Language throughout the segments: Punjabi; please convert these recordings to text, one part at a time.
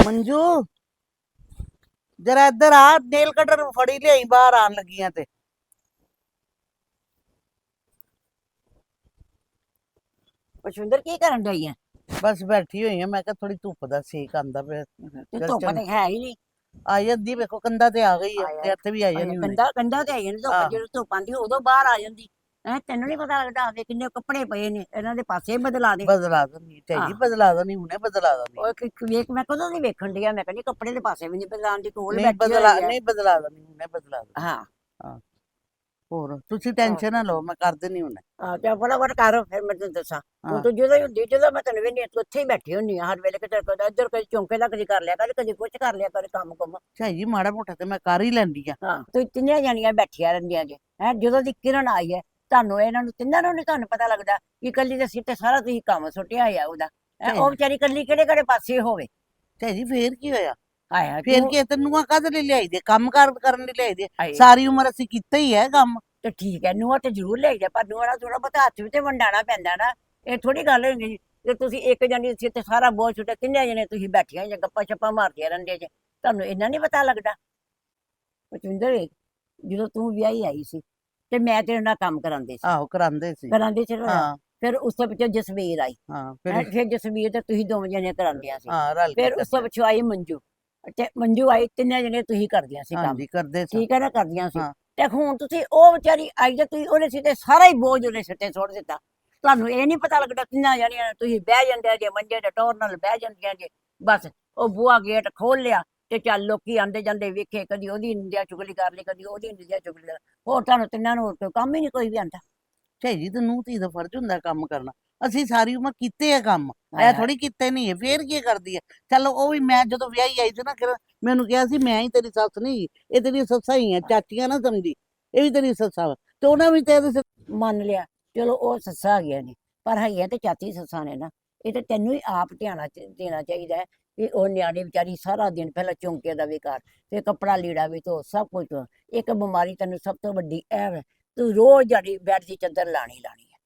ਮੰਜੂ ਜਰਾ ਇੱਧਰ ਆ ਨੇਲ ਕਟਰ ਫੜੀ ਲਿਆਈ ਬਾਹਰ ਆਣ ਲੱਗੀਆਂ ਤੇ ਪਸ਼ਵਿੰਦਰ ਕੀ ਕਰਨ ਡਈ ਆ ਬਸ ਬੈਠੀ ਹੋਈ ਆ ਮੈਂ ਕਿਹਾ ਥੋੜੀ ਧੁੱਪ ਦਾ ਸੇਕ ਆਂਦਾ ਪਿਆ ਤੇ ਧੁੱਪ। ਤੇ ਹੈ ਹੀ ਨਹੀਂ ਆ ਜਾਂਦੀ ਵੇਖੋ ਕੰਧਾ ਤੇ ਆ ਗਈ ਆ। ਤੇ ਇੱਥੇ ਵੀ ਆ ਹੁਣੇ। ਕੰਡਾ ਕੰਡਾ ਤੇ ਆਹ। ਧੁੱਪ ਜਦੋਂ ਧੁੱਪ ਆਂਦੀ ਉਦੋਂ ਬਾਹਰ ਆ ਜਾਂਦੀ ਹੈ ਤੈਨੂੰ ਨਹੀਂ ਪਤਾ ਲੱਗਦਾ ਆਵੇ ਕਿੰਨੇ ਕੱਪੜੇ ਪਏ ਨੇ ਇਹਨਾਂ ਦੇ ਪਾਸੇ ਬਦਲਾ ਦੇ। ਬਦਲਾ ਦਨੀ ਚਾਹੀਦੀ ਹਾਂ। ਬਦਲਾ ਦਨੀ ਹੁਣੇ ਬਦਲਾ ਉਹ ਇੱਕ- ਇੱਕ ਵੇਖ ਮੈਂ ਕਦੋਂ ਦੀ ਵੇਖਣ ਡਈ ਆ ਮੈਂ ਕਹਿੰਦੀ ਕੱਪੜੇ ਦੇ ਪਾਸੇ ਵੀ ਨਹੀਂ ਬਦਲਾਉਣ ਦੀ ਕੋਲ ਨਹੀਂ ਬੈਠੀ ਬਦਲਾ। ਨਹੀਂ ਬਦਲਾ ਦਨੀ ਹੁਣੇ ਬਦਲਾ ਦਨੀ ਹਾਂ। ਹੋਰ ਤੁਸੀਂ ਟੈਨਸ਼ਨ ਨਾ ਲਓ ਮੈਂ ਕਰ ਦੇਣੀ ਹੁਣੇ। ਆ ਤੇ ਫਟਾਫਟ ਕਰ ਫਿਰ ਮੈਂ ਤੈਨੂੰ ਦੱਸਾਂ। ਹਾਂ। ਹੁਣ ਤੂੰ ਜਦੋਂ ਹੀ ਹੁੰਦੀ ਜਦੋਂ ਮੈਂ ਤੈਨੂੰ ਵੇਨੀ ਤੂੰ ਉੱਥੇ ਹੀ ਬੈਠੀ ਹੁੰਨੀ ਆ ਹਰ ਵੇਲੇ ਕਿਤੇ ਕਦੇ ਇੱਧਰ ਕਦੇ ਚੌਂਕੇ ਦਾ ਕਦੀ ਕਰ ਲਿਆ ਕਦੇ ਕਦੀ ਕੁਝ ਕਰ ਲਿਆ ਕਦੇ ਕੰਮ ਕੁਮ। ਚਾਹੀ ਜੀ ਮਾੜਾ ਮੋਟਾ ਤੇ ਮੈਂ ਕਰ ਹੀ ਲੈਂਦੀ ਆ। ਹਾਂ ਤੂੰ ਤਿੰਨੇ ਜਾਣੀਆਂ ਬੈਠੀਆਂ ਰਹਿੰਦੀਆਂ ਜੇ ਹੈ ਜਦੋਂ ਦੀ ਕਿਰਨ ਆਈ ਹੈ ਤੁਹਾਨੂੰ ਇਹਨਾਂ ਨੂੰ ਤਿੰਨਾਂ ਨੂੰ ਨਹੀਂ ਤੁਹਾਨੂੰ ਪਤਾ ਲੱਗਦਾ ਕਿ ਕੱਲੀ ਦੇ ਸਿਰ ਤੇ ਸਾਰਾ ਤੁਸੀਂ ਕੰਮ ਸੁੱਟਿਆ ਹੋਇਆ ਉਹਦਾ। ਹੈਂ, ਉਹ ਵਿਚਾਰੀ ਕੱਲੀ ਕਿਹੜੇ ਕਿਹੜੇ ਪਾਸੇ ਹੋਵੇ? ਜੀ ਫੇਰ ਕੀ ਹੋਇਆ? ਆਇਆ ਫੇਰ ਕੀ ਤੈਨੂੰ ਕਦ ਲਈ ਲਿਆਈ ਦੇ? ਕੰਮ ਕਾਰ ਕਰਨ ਲਈ ਲਿਆਈ ਦੇ? ਸਾਰੀ ਸਾਰੀ ਉਮਰ ਅਸੀਂ ਕੀਤਾ ਹੀ ਹੈ ਕੰਮ। ਤੇ ਠੀਕ ਹੈ ਨੂੰਹਾਂ ਤੇ ਜ਼ਰੂਰ ਲੈ ਜਾ ਪਰ ਨੂੰਹਾਂ ਨਾਲ ਥੋੜਾ ਬਹੁਤਾ ਹੱਥ ਵੀ ਤੇ ਵੰਡਾਣਾ ਪੈਂਦਾ ਨਾ। ਇਹ ਥੋੜੀ ਗੱਲ ਹੁੰਦੀ ਜੇ ਤੁਸੀਂ ਇੱਕ ਜਣੀ ਸਿਰ ਤੇ ਸਾਰਾ ਬੋਝ ਸੁੱਟਿਆ ਤਿੰਨੇ ਜਣੇ ਤੁਸੀਂ ਬੈਠੀਆਂ ਜਾਂ ਗੱਪਾਂ ਛੱਪਾਂ ਮਾਰਦੀਆਂ ਰਹਿੰਦੇ ਜੇ ਤੁਹਾਨੂੰ ਇੰਨਾ ਨਹੀਂ ਪਤਾ ਲੱਗਦਾ? ਪਚਵਿੰਦਰ ਜਦੋਂ ਤੂੰ ਵਿਆਹੀ ਆਈ ਸੀ ਤੇ ਮੈਂ ਤੇਰੇ ਨਾਲ ਕੰਮ ਕਰਾਂਦੇ ਸੀ। ਆਹੋ ਕਰਾਂਦੇ ਸੀ। ਕਰਾਂਦੇ ਸੀ। ਹਾਂ। ਫਿਰ ਉਸ ਤੋਂ ਪਿੱਛੇ ਜਸਵੀਰ ਆਈ। ਹਾਂ ਫਿਰ ਫਿਰ ਜਸਵੀਰ ਤੇ ਤੁਸੀਂ ਦੋਵੇਂ ਜਣੇ ਕਰਾਂਦੀਆਂ ਸੀ। ਹਾਂ ਰਲ ਕੇ ਫਿਰ ਉਸ ਤੋਂ ਕਰਦੇ। ਪਿੱਛੇ ਆਈ ਮੰਜੂ। ਤੇ ਮੰਜੂ ਆਈ ਤਿੰਨੇ ਜਣੇ ਤੁਸੀਂ ਕਰਦੀਆਂ ਸੀ ਕੰਮ। ਹਾਂਜੀ ਕਰਦੇ ਸੀ। ਠੀਕ ਹੈ ਨਾ ਕਰਦੀਆਂ ਸੀ। ਤੇ ਹੁਣ ਤੁਸੀਂ ਉਹ ਵਿਚਾਰੀ ਆਈ ਤੇ ਤੁਸੀਂ ਉਹਦੇ ਸਿਰ ਤੇ ਸਾਰਾ ਹੀ ਬੋਝ ਉਹਦੇ ਸਿਰ ਤੇ ਸੁੱਟ ਦਿੱਤਾ। ਤੁਹਾਨੂੰ ਇਹ ਨਹੀਂ ਪਤਾ ਲੱਗਦਾ ਕਿੰਨਾ ਜਾਣੀਆਂ ਤੁਸੀਂ ਬਹਿ ਜਾਂਦੇ ਜੇ ਮੰਜੇ ਤੇ ਟੋਰ ਨਾਲ ਬਹਿ ਜਾਂਦੀਆਂ ਜੇ। ਬਸ ਉਹ ਬੂਆ ਗੇਟ ਖੋਲ ਲਿਆ। ਤੇ ਚੱਲ ਲੋਕੀ ਆਂਦੇ ਜਾਂਦੇ ਵੇਖੇ ਕਦੀ ਉਹਦੀ ਨਿੰਦਿਆ ਚੁਗਲੀ ਕਰ ਲਈ ਕਦੀ ਉਹਦੀ ਨਿੰਦਿਆ ਚੁਗਲੀ ਕਰ ਲਈ। ਹੋਰ ਤੁਹਾਨੂੰ ਤਿੰਨਾਂ ਨੂੰ ਹੋਰ ਕੋਈ ਕੰਮ ਹੀ ਨਹੀਂ ਕੋਈ ਵੀ ਆਂਦਾ। ਚਾਹੀ ਜੀ ਤੇ ਨੂੰ ਧੀ ਦਾ ਫਰਜ਼ ਹੁੰਦਾ ਕੰਮ ਕਰਨਾ। ਅਸੀਂ ਸਾਰੀ ਉਮਰ ਕੀਤੇ ਆ ਕੰਮ। ਐ ਹਾਏ। ਥੋੜੀ ਕੀਤੇ ਨਹੀਂ ਹੈ ਫੇਰ ਕੀ ਕਰਦੀ ਹੈ? ਚਲੋ ਉਹ ਵੀ ਮੈਂ ਜਦੋਂ ਵਿਆਹੀ ਆਈ ਸੀ ਨਾ ਕਿਰਨ ਮੈਨੂੰ ਕਿਹਾ ਸੀ ਮੈਂ ਹੀ ਤੇਰੀ ਸੱਸ ਨਹੀਂ ਇਹ ਤੇਰੀ ਸੱਸਾਂ ਹੀ ਆ ਚਾਚੀਆਂ ਨਾ ਸਮਝੀ। ਇਹ ਵੀ ਤੇਰੀ ਸੱਸਾਂ ਵਾ। ਤੇ ਉਹਨਾਂ ਵੀ ਤੇਰੇ ਸਿਰ ਮੰਨ ਲਿਆ ਚਲੋ ਉਹ ਸੱਸਾਂ ਆ ਗਿਆ ਨੇ ਪਰ ਹੈਗੀਆਂ ਤੇ ਚਾਚੀ ਸੱਸਾਂ ਨੇ ਨਾ। ਇਹ ਤੇ ਤੈਨੂੰ ਹੀ ਆਪ ਧਿਆਨਾ ਚ- ਦੇਣਾ ਚਾਹੀਦਾ ਹੈ। ਕਿ ਉਹ ਨਿਆਣੀ ਵਿਚਾਰੀ ਸਾਰਾ ਦਿਨ ਪਹਿਲਾਂ ਚੌਂਕੇ ਦਾ ਵੀ ਕਰ ਫਿਰ ਕੱਪੜਾ ਲੀੜਾ ਵੀ ਧੋ, ਸਭ ਕੁਝ ਧੋ। ਇੱਕ ਬਿਮਾਰੀ ਤੈਨੂੰ ਸਭ ਤੋਂ ਵੱਡੀ ਇਹ ਹੈ ਤੂੰ ਰੋਜ਼ ਜਿਹੜੀ ਬੈੱਡ ਦੀ ਚਾਦਰ ਲਾਣੀ ਲਾਣੀ ਹੈ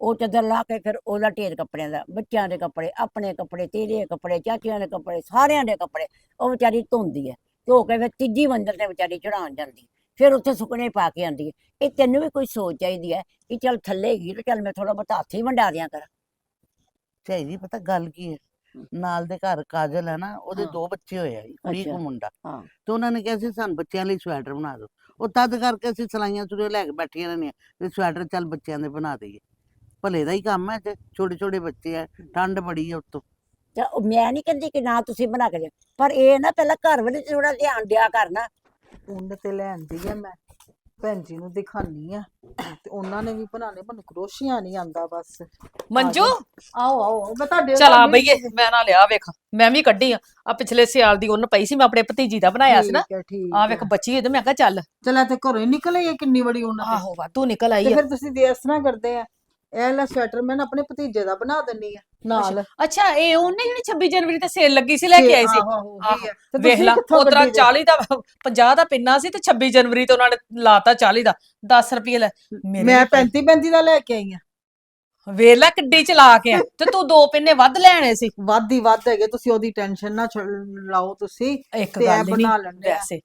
ਉਹ ਚਾਦਰ ਲਾ ਕੇ ਫਿਰ ਉਹਦਾ ਢੇਰ ਕੱਪੜਿਆਂ ਦਾ, ਬੱਚਿਆਂ ਦੇ ਕੱਪੜੇ, ਆਪਣੇ ਕੱਪੜੇ, ਤੇਰੇ ਕੱਪੜੇ, ਚਾਚੀਆਂ ਦੇ ਕੱਪੜੇ, ਸਾਰਿਆਂ ਦੇ ਕੱਪੜੇ, ਉਹ ਵਿਚਾਰੀ ਧੋਂਦੀ ਹੈ ਧੋ ਕੇ ਫਿਰ ਤੀਜੀ ਮੰਜ਼ਲ ਤੇ ਵਿਚਾਰੀ ਚੜਾਉਣ ਜਾਂਦੀ ਫਿਰ ਉੱਥੇ ਸੁਕਣੇ ਪਾ ਕੇ ਆਉਂਦੀ ਹੈ ਇਹ ਤੈਨੂੰ ਵੀ ਕੋਈ ਸੋਚ ਚਾਹੀਦੀ ਹੈ ਕਿ ਚੱਲ ਥੱਲੇ ਗਈ ਤੇ ਚੱਲ ਮੈਂ ਥੋੜਾ ਬਹੁਤਾ ਹੱਥ ਹੀ ਵੰਡਾ ਦਿਆਂ ਕਰ। ਚਾਹੀ ਜੀ ਪਤਾ ਗੱਲ ਕੀ ਹੈ ਨਾਲ ਦੇ ਘਰ ਕਾਜਲ ਹੈ ਨਾ ਉਹਦੇ ਹਾਂ। ਦੋ ਬੱਚੇ ਹੋਏ ਆ ਜੀ, ਕੁੜੀ ਅੱਛਾ। ਕੋ ਮੁੰਡਾ ਹਾਂ। ਤੇ ਉਹਨਾਂ ਨੇ ਕਿਹਾ ਸੀ ਸਾਨੂੰ ਬੱਚਿਆਂ ਲਈ ਸਵੈਟਰ ਬਣਾ ਦਿਓ ਉਹ ਤਦ ਕਰਕੇ ਅਸੀਂ ਸਲਾਈਆਂ ਸੁਰੇ ਲੈ ਕੇ ਬੈਠੀਆਂ ਰਹਿੰਦੀਆਂ ਤੇ ਸਵੈਟਰ ਚੱਲ ਬੱਚਿਆਂ ਦੇ ਬਣਾ ਦਈਏ ਭਲੇ ਦਾ ਹੀ ਕੰਮ ਹੈ ਤੇ ਛੋਟੇ ਛੋਟੇ ਬੱਚੇ ਆ ਠੰਡ ਬੜੀ ਹੈ ਉੱਤੋਂ ਤੇ ਉਹ ਮੈਂ ਨਹੀਂ ਕਹਿੰਦੀ ਕਿ ਨਾ ਤੁਸੀਂ ਬਣਾ ਕੇ ਦਿਓ ਪਰ ਇਹ ਨਾ ਪਹਿਲਾਂ ਘਰ ਵਾਲੇ ਥੋੜਾ ਧਿਆਨ ਦਿਆ ਕਰਨਾ ਉੱਨ ਤੇ ਲੈਂਦੀ ਆ ਮੈਂ ਭੈਣ ਜੀ ਨੂੰ ਦਿਖਾਨੀ ਆ। ਤੇ ਉਹਨਾਂ ਨੇ ਵੀ ਬਣਾਣੇ ਮੈਨੂੰ ਕਰੋਸ਼ੀਆ ਨਹੀਂ ਆਂਦਾ ਬਸ। ਮੰਜੂ? ਆਓ ਆਓ ਮੈਂ ਤੁਹਾਡੇ ਚਲ ਬਈਏ ਵੀ- ਮੈਂ ਨਾ ਲਿਆ ਵੇਖ ਮੈਂ ਵੀ ਕੱਢੀ ਆ। ਆ ਪਿਛਲੇ ਸਿਆਲ ਦੀ ਉਹਨ ਪਈ ਸੀ ਮੈਂ ਆਪਣੇ ਭਤੀਜੀ ਦਾ ਬਣਾਇਆ ਸੀ ਨਾ। ਆ ਵੇਖ। ਬੱਚੀ ਇਹਦੇ ਮੈਂ ਕਿਹਾ ਚੱਲ। ਚੱਲ ਤੇ ਘਰੋਂ ਹੀ ਨਿਕਲੇ ਇਹ ਕਿੰਨੀ ਬੜੀ ਉਹਨਾਂ ਤੇ। ਆਹੋ ਵਾਧੂ ਨਿਕਲ ਆਈ ਤੇ ਆ। ਫਿਰ ਤੁਸੀਂ ਇਸ ਤਰ੍ਹਾਂ ਕਰਦੇ ਆ। ਇਹ ਲੈ ਸਵੈਟਰ ਮੈਂ ਨਾ ਆਪਣੇ ਭਤੀਜੇ ਦਾ ਬਣਾ ਦਿੰਨੀ ਆ ਨਾਲ। ਅੱਛਾ ਇਹ ਉਹਨੇ ਜਿਹੜੀ 26 ਜਨਵਰੀ ਤੇ ਸੇਲ ਲੱਗੀ ਸੀ ਲੈ ਕੇ ਆਈ ਸੀ? ਆਹੋ, ਵੇਖ ਲਾ ਉਤਰਾ ਕੱਢੀ ਦੇ? 40 ਦਾ 50 ਦਾ ਪਿੰਨਾ ਸੀ ਤੇ 26 ਜਨਵਰੀ ਤੇ ਉਹਨਾਂ ਨੇ ਲਾਤਾ 40 ਦਾ 10 ਰੁਪਏ ਲੈ। ਮੈਂ ਵੀ 35 35 ਦਾ ਲੈ ਕੇ ਆਈ ਆ। ਵੇਖ ਲੈ ਕਿੱਡੀ ਚਲਾ ਕੇ ਆ। ਤੇ ਤੂੰ ਦੋ ਪਿੰਨੇ ਵੱਧ ਲੈਣੇ ਸੀ। ਵੱਧ ਹੀ ਵੱਧ ਹੈਗੇ ਤੁਸੀਂ ਉਹਦੀ ਟੈਨਸ਼ਨ ਨਾ ਲਾਓ ਤੁਸੀਂ ਇੱਕ ਗੱਲ ਬਣਾ ਲੈਂਦੇ ਆ। ਵੈਸੇ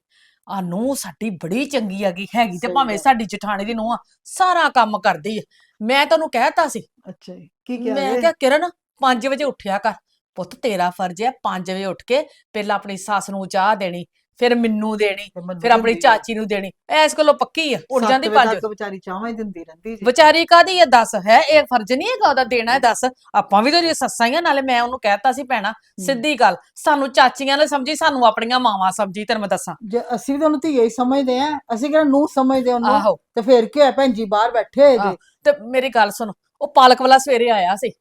ਆ ਨੂੰ ਸਾਡੀ ਬੜੀ ਚੰਗੀ ਹੈਗੀ ਹੈਗੀ ਤੇ ਭਾਵੇਂ। ਸਾਡੀ ਜਠਾਣੀ ਦੀ ਨੂੰਹ ਆ ਸਾਰਾ ਕੰਮ ਕਰਦੀ ਹੈ ਮੈਂ ਤੈਨੂੰ ਕਹਿਤਾ ਸੀ। ਅੱਛਾ ਜੀ ਕੀ ਕਿਹਾ ਮੈਂ? ਕਿਹਾ ਕਿਰਨ 5 ਵਜੇ ਉੱਠਿਆ ਕਰ। ਪੁੱਤ ਤੇਰਾ ਫਰਜ਼ ਹੈ 5 ਵਜੇ ਉੱਠ ਕੇ ਪਹਿਲਾਂ ਆਪਣੀ ਸੱਸ ਨੂੰ ਚਾਹ ਦੇਣੀ। ਫਿਰ ਮੈਨੂੰ ਦੇਣੀ ਮੈਨੂੰ ਫਿਰ ਆਪਣੀ ਦਿੰਦੀ ਆ। ਚਾਚੀ ਨੂੰ ਦੇਣੀ। ਐਸ ਕੋਲੋਂ ਪੱਕੀ ਆ ਸੱਤ ਜਾਂਦੀ 5 ਤੱਕ ਵਿਚਾਰੀ ਚਾਹਾਂ ਹੀ ਦਿੰਦੀ ਰਹਿੰਦੀ ਜੀ। ਵਿਚਾਰੀ ਕਾਦੀ ਹੈ ਦੱਸ ਹੈ ਇਹ ਫਰਜ਼ ਨਹੀਂ ਹੈਗਾ ਉਹਦਾ ਦੇਣਾ ਹੈ ਦੱਸ। ਆਪਾਂ ਵੀ ਤਾਂ ਸੱਸਾਂ ਹੀ ਆ ਨਾਲੇ ਮੈਂ ਉਹਨੂੰ ਕਹਿਤਾ ਸੀ ਭੈਣਾ ਸਿੱਧੀ ਗੱਲ ਸਾਨੂੰ ਚਾਚੀਆਂ ਨੇ ਸਮਝੀ ਸਾਨੂੰ ਆਪਣੀਆਂ ਮਾਵਾਂ ਸਮਝੀ ਤੈਨੂੰ ਮੈਂ ਦੱਸਾਂ। ਜੇ ਅਸੀਂ ਵੀ ਤਾਂ ਉਹਨੂੰ ਧੀਏ ਹੀ ਸਮਝਦੇ ਆ ਅਸੀਂ ਕਿਹੜਾ ਨੂੰ ਸਮਝਦੇ ਉਹਨੂੰ? ਆਹੋ। ਤੇ ਫਿਰ ਕੀ ਹੋਇਆ ਭੈਣ ਜੀ ਬਾਹਰ ਬੈਠੇ ਹੋਏ ਜੇ। ਤੇ ਮੇਰੀ ਗੱਲ ਸੁਣ ਉਹ ਪਾਲਕ ਵਾਲਾ ਸਵੇਰੇ ਆਇਆ ਸੀ।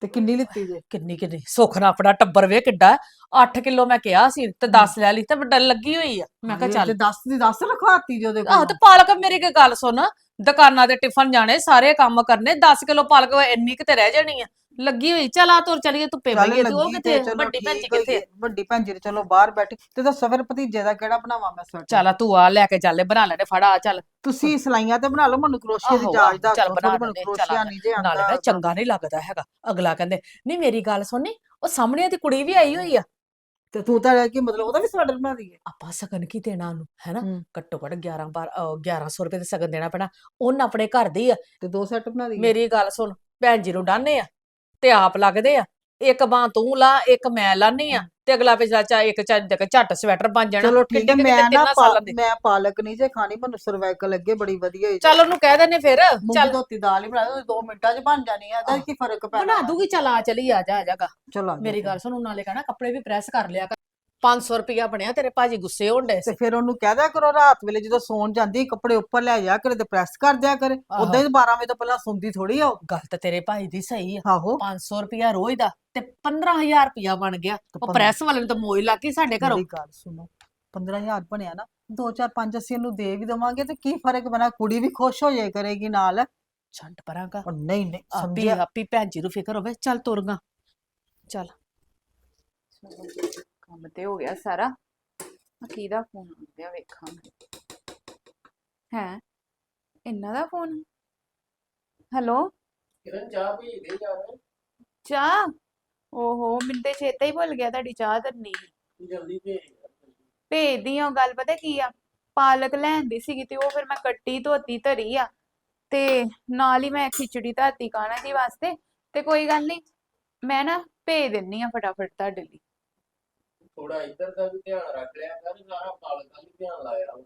ਤੇ ਕਿੰਨੀ ਲਿੱਤੀ ਜੇ? ਕਿੰਨੀ ਕਿੰਨੀ? ਸੁੱਖ ਨਾਲ ਆਪਣਾ ਟੱਬਰ ਵੇ ਕਿੱਡਾ 8 ਕਿਲੋ ਮੈਂ ਕਿਹਾ ਸੀ ਤੇ 10 ਲੈ ਲਈ ਤੇ ਵੱਡਾ ਲੱਗੀ ਹੋਈ ਆ। ਮੈਂ ਕਿਹਾ ਚੱਲ। ਤੇ 10 ਦੀ 10 ਰਖਵਾਤੀ ਜੇ ਉਹਦੇ ਆਹੋ ਤੇ ਪਾਲਕ ਮੇਰੀ ਕੀ ਗੱਲ ਸੁਣ। ਦੁਕਾਨਾਂ ਤੇ ਟਿਫਨ ਜਾਣੇ ਸਾਰੇ ਕੰਮ ਕਰਨੇ। 10 ਕਿਲੋ ਪਾਲਕ ਇੰਨੀ ਕਿਤੇ ਰਹਿ ਜਾਣੀ ਆ। ਲੱਗੀ ਹੋਈ ਚੱਲ ਆ ਤੁਰ ਚਲੀਏ ਧੁੱਪੇ ਚੱਲ ਬਈਏ ਤੇ ਉਹ ਲੱਗੀ ਤੇ ਚਲੋ ਵੱਡੀ ਭੈਣ ਜੀ ਠੀਕ ਹੋਈ ਕਿੱਥੇ। ਵੱਡੀ ਭੈਣ ਜੀ ਤੇ ਚਲੋ ਬਾਹਰ ਬੈਠੀ ਤੇ ਦੱਸੋ ਫਿਰ ਭਤੀਜੇ ਦਾ ਕਿਹੜਾ ਬਣਾਵਾਂ ਮੈਂ ਸਵੈਟਰ? ਚੱਲ ਆ ਤੂੰ ਆ ਲੈ ਕੇ ਚੱਲੇ ਬਣਾ ਲੈਣੇ ਫੜਾ ਚੱਲ। ਤੁਸੀਂ ਸਲਾਈਆਂ ਤੇ ਬਣਾ ਲਓ ਮੈਨੂੰ ਕਰੋਸ਼ੀਏ ਦੀ ਆਹੋ, ਜਾਚ ਦਾ ਚੱਲ ਬਣਾ ਮੈਨੂੰ ਲੈਂਦੇ, ਕਰੋਸ਼ੀਆ ਚੱਲ ਨਹੀਂ ਜੇ ਨਾਲੇ ਨਾ ਆਂਦਾ ਚੰਗਾ ਨਹੀਂ ਲੱਗਦਾ ਹੈਗਾ ਅਗਲਾ ਕਹਿੰਦੇ ਨਹੀਂ ਮੇਰੀ ਗੱਲ ਸੁਣਨੀ ਉਹ ਸਾਹਮਣੇ ਦੀ ਕੁੜੀ ਵੀ ਆਈ ਹੋਈ ਆ। ਤੇ ਤੂੰ ਤਾਂ ਰਹਿ ਕੇ ਮਤਲਬ ਉਹਦਾ ਵੀ ਸਵੈਟਰ ਬਣਾ ਦਈਏ? ਆਪਾਂ ਸਗਨ ਕੀ ਦੇਣਾ ਉਹਨੂੰ ਹੈਨਾ? ਹੂੰ। ਘੱਟੋ ਘੱਟ 11 ਬਾਰ 1100 ਰੁਪਏ ਦੇ ਸਗਨ ਦੇਣਾ ਪੈਣਾ ਉਹਨ ਆਪਣੇ ਘਰ ਦੀ ਆ। ਤੇ ਦੋ ਸੈੱਟ ਬਣਾ ਦਈਏ? ਮੇਰੀ ਗੱਲ ਸੁਣ ਭੈਣ ਜੀ ਨੂੰ ਡਾਨੇ ਆ। ਤੇ ਆਪ ਲੱਗਦੇ ਆ। ਇੱਕ ਬਾਹ ਤੂੰ ਲਾ ਇੱਕ ਮੈਂ ਲਾਨੀ ਆ ਤੇ ਅਗਲਾ ਪਿਛਲਾ ਚਾ ਇੱਕ ਚੱਜ ਝੱਟ ਸਵੈਟਰ ਬਣ ਜਾਣਾ। ਚਲੋ ਠੀਕ ਹੈ ਮੈਂ ਨਾ ਦੀ। ਮੈਂ ਪਾਲਕ ਨਹੀਂ ਜੇ ਖਾਣੀ ਮੈਨੂੰ ਸਰਵਾਈਕਲ ਲੱਗੇ ਬੜੀ ਵਧੀਆ ਹੋਈ ਚੱਲ ਉਹਨੂੰ ਕਹਿ ਦਿੰਨੇ ਫਿਰ ਚੱਲ। ਧੋਤੀ ਦਾਲ ਹੀ ਬਣਾ ਦੋ 2 ਮਿੰਟਾਂ 'ਚ ਬਣ ਜਾਣੀ ਆ ਇਹਦਾ ਕੀ ਫ਼ਰਕ ਪੈਣਾ? ਬਣਾ ਦੂਗੀ ਚੱਲ ਆ ਚਲੀ ਆ ਜਾ ਆ ਜਾਗਾ ਮੇਰੀ ਗੱਲ ਸੁਣ ਉਹ ਨਾਲੇ ਕਹਿਣਾ ਕੱਪੜੇ ਵੀ ਪ੍ਰੈਸ ਕਰ ਲਿਆ 500 ਰੁਪਿਆ ਬਣਿਆ ਤੇਰੇ ਭਾਜੀ ਗੁੱਸੇ ਹੋਣ ਡੇ ਤੇ ਫਿਰ ਉਹਨੂੰ ਕਹਿ ਦਿਆ ਕਰੋ ਰਾਤ ਵੇਲੇ ਜਦੋਂ ਸੌਣ ਜਾਂਦੀ ਕੱਪੜੇ ਉੱਪਰ ਲੈ ਜਾ ਕਰੇ ਤੇ ਪ੍ਰੈਸ ਕਰ ਦਿਆ ਕਰੇ। ਉਦਾਂ ਹੀ 12 ਵਜੇ ਤੋਂ ਪਹਿਲਾਂ ਸੌਂਦੀ ਥੋੜੀ ਆ ਉਹ। ਗੱਲ ਤਾਂ ਤੇਰੇ ਭਾਈ ਦੀ ਸਹੀ ਆ। ਆਹੋ। 500 ਰੁਪਿਆ ਰੋਜ਼ ਦਾ ਤੇ 15000 ਰੁਪਿਆ ਬਣ ਗਿਆ। ਉਹ ਪੰਦ- ਪ੍ਰੈਸ ਵਾਲੇ ਨੂੰ ਤਾਂ ਮੋਈ ਲੱਗ ਗਈ ਸਾਡੇ ਘਰੋਂ। ਮੇਰੀ ਗੱਲ ਸੁਣੋ 15000 ਬਣਿਆ ਨਾ 2 4 5 ਅਸੀਂ ਇਹਨੂੰ ਦੇ ਵੀ ਦਵਾਂਗੇ ਤੇ ਕੀ ਫ਼ਰਕ ਬਣਾ ਕੁੜੀ ਵੀ ਖੁਸ਼ ਹੋ ਜਾਏ ਕਰੇਗੀ ਨਾਲ। ਛੱਡ ਪਰਾਂਗਾ। ਉਹ ਨਹੀਂ ਨਹੀਂ ਆਪੀ ਸਮਝਿਆ। ਆਪੀ ਭੈਣ ਜੀ ਨੂੰ ਫਿਕਰ ਹੋਵੇ। ਚੱਲ ਤੁਰਗਾ ਚੱਲ। ਕੰਮ ਤੇ ਹੋ ਗਿਆ ਸਾਰਾ। ਆਹ ਕਿਹਦਾ ਫੋਨ ਆ ਗਿਆ ਵੇਖਾਂਗੇ। ਹੈ? ਇਹਨਾਂ ਦਾ ਫੋਨ ਹੈਲੋ ਕਿਰਨ ਚਾਹ ਭੇਜ ਦੇ ਯਾਰ ਚਾਹ? ਓਹੋ ਤੇ ਚੇਤਾ ਹੀ ਭੁੱਲ ਗਿਆ ਤੁਹਾਡੀ ਚਾਹ ਧਰਨੀ। ਜਲਦੀ ਭੇਜ। ਭੇਜਦੀ ਆ ਗੱਲ ਪਤਾ ਕੀ ਆ? ਪਾਲਕ ਲੈਂਦੀ ਸੀਗੀ ਤੇ ਉਹ ਫਿਰ ਮੈਂ ਕੱਟੀ ਧੋਤੀ ਧਰੀ ਆ। ਤੇ ਨਾਲ ਹੀ ਮੈਂ ਖਿਚੜੀ ਧਰਤੀ ਕਾਣਾ ਜੀ ਵਾਸਤੇ? ਤੇ ਕੋਈ ਗੱਲ ਨਹੀਂ ਮੈਂ ਨਾ ਭੇਜ ਦਿੰਨੀ ਆ ਫਟਾਫਟ ਤੁਹਾਡੇ ਲਈ। ਥੋੜਾ ਇੱਧਰ ਦਾ ਵੀ ਧਿਆਨ ਰੱਖ ਲਿਆ ਕਰ ਸਾਰਾ ਪਾਲਕ ਦਾ ਵੀ ਧਿਆਨ ਲਾਇਆ ਵਾ।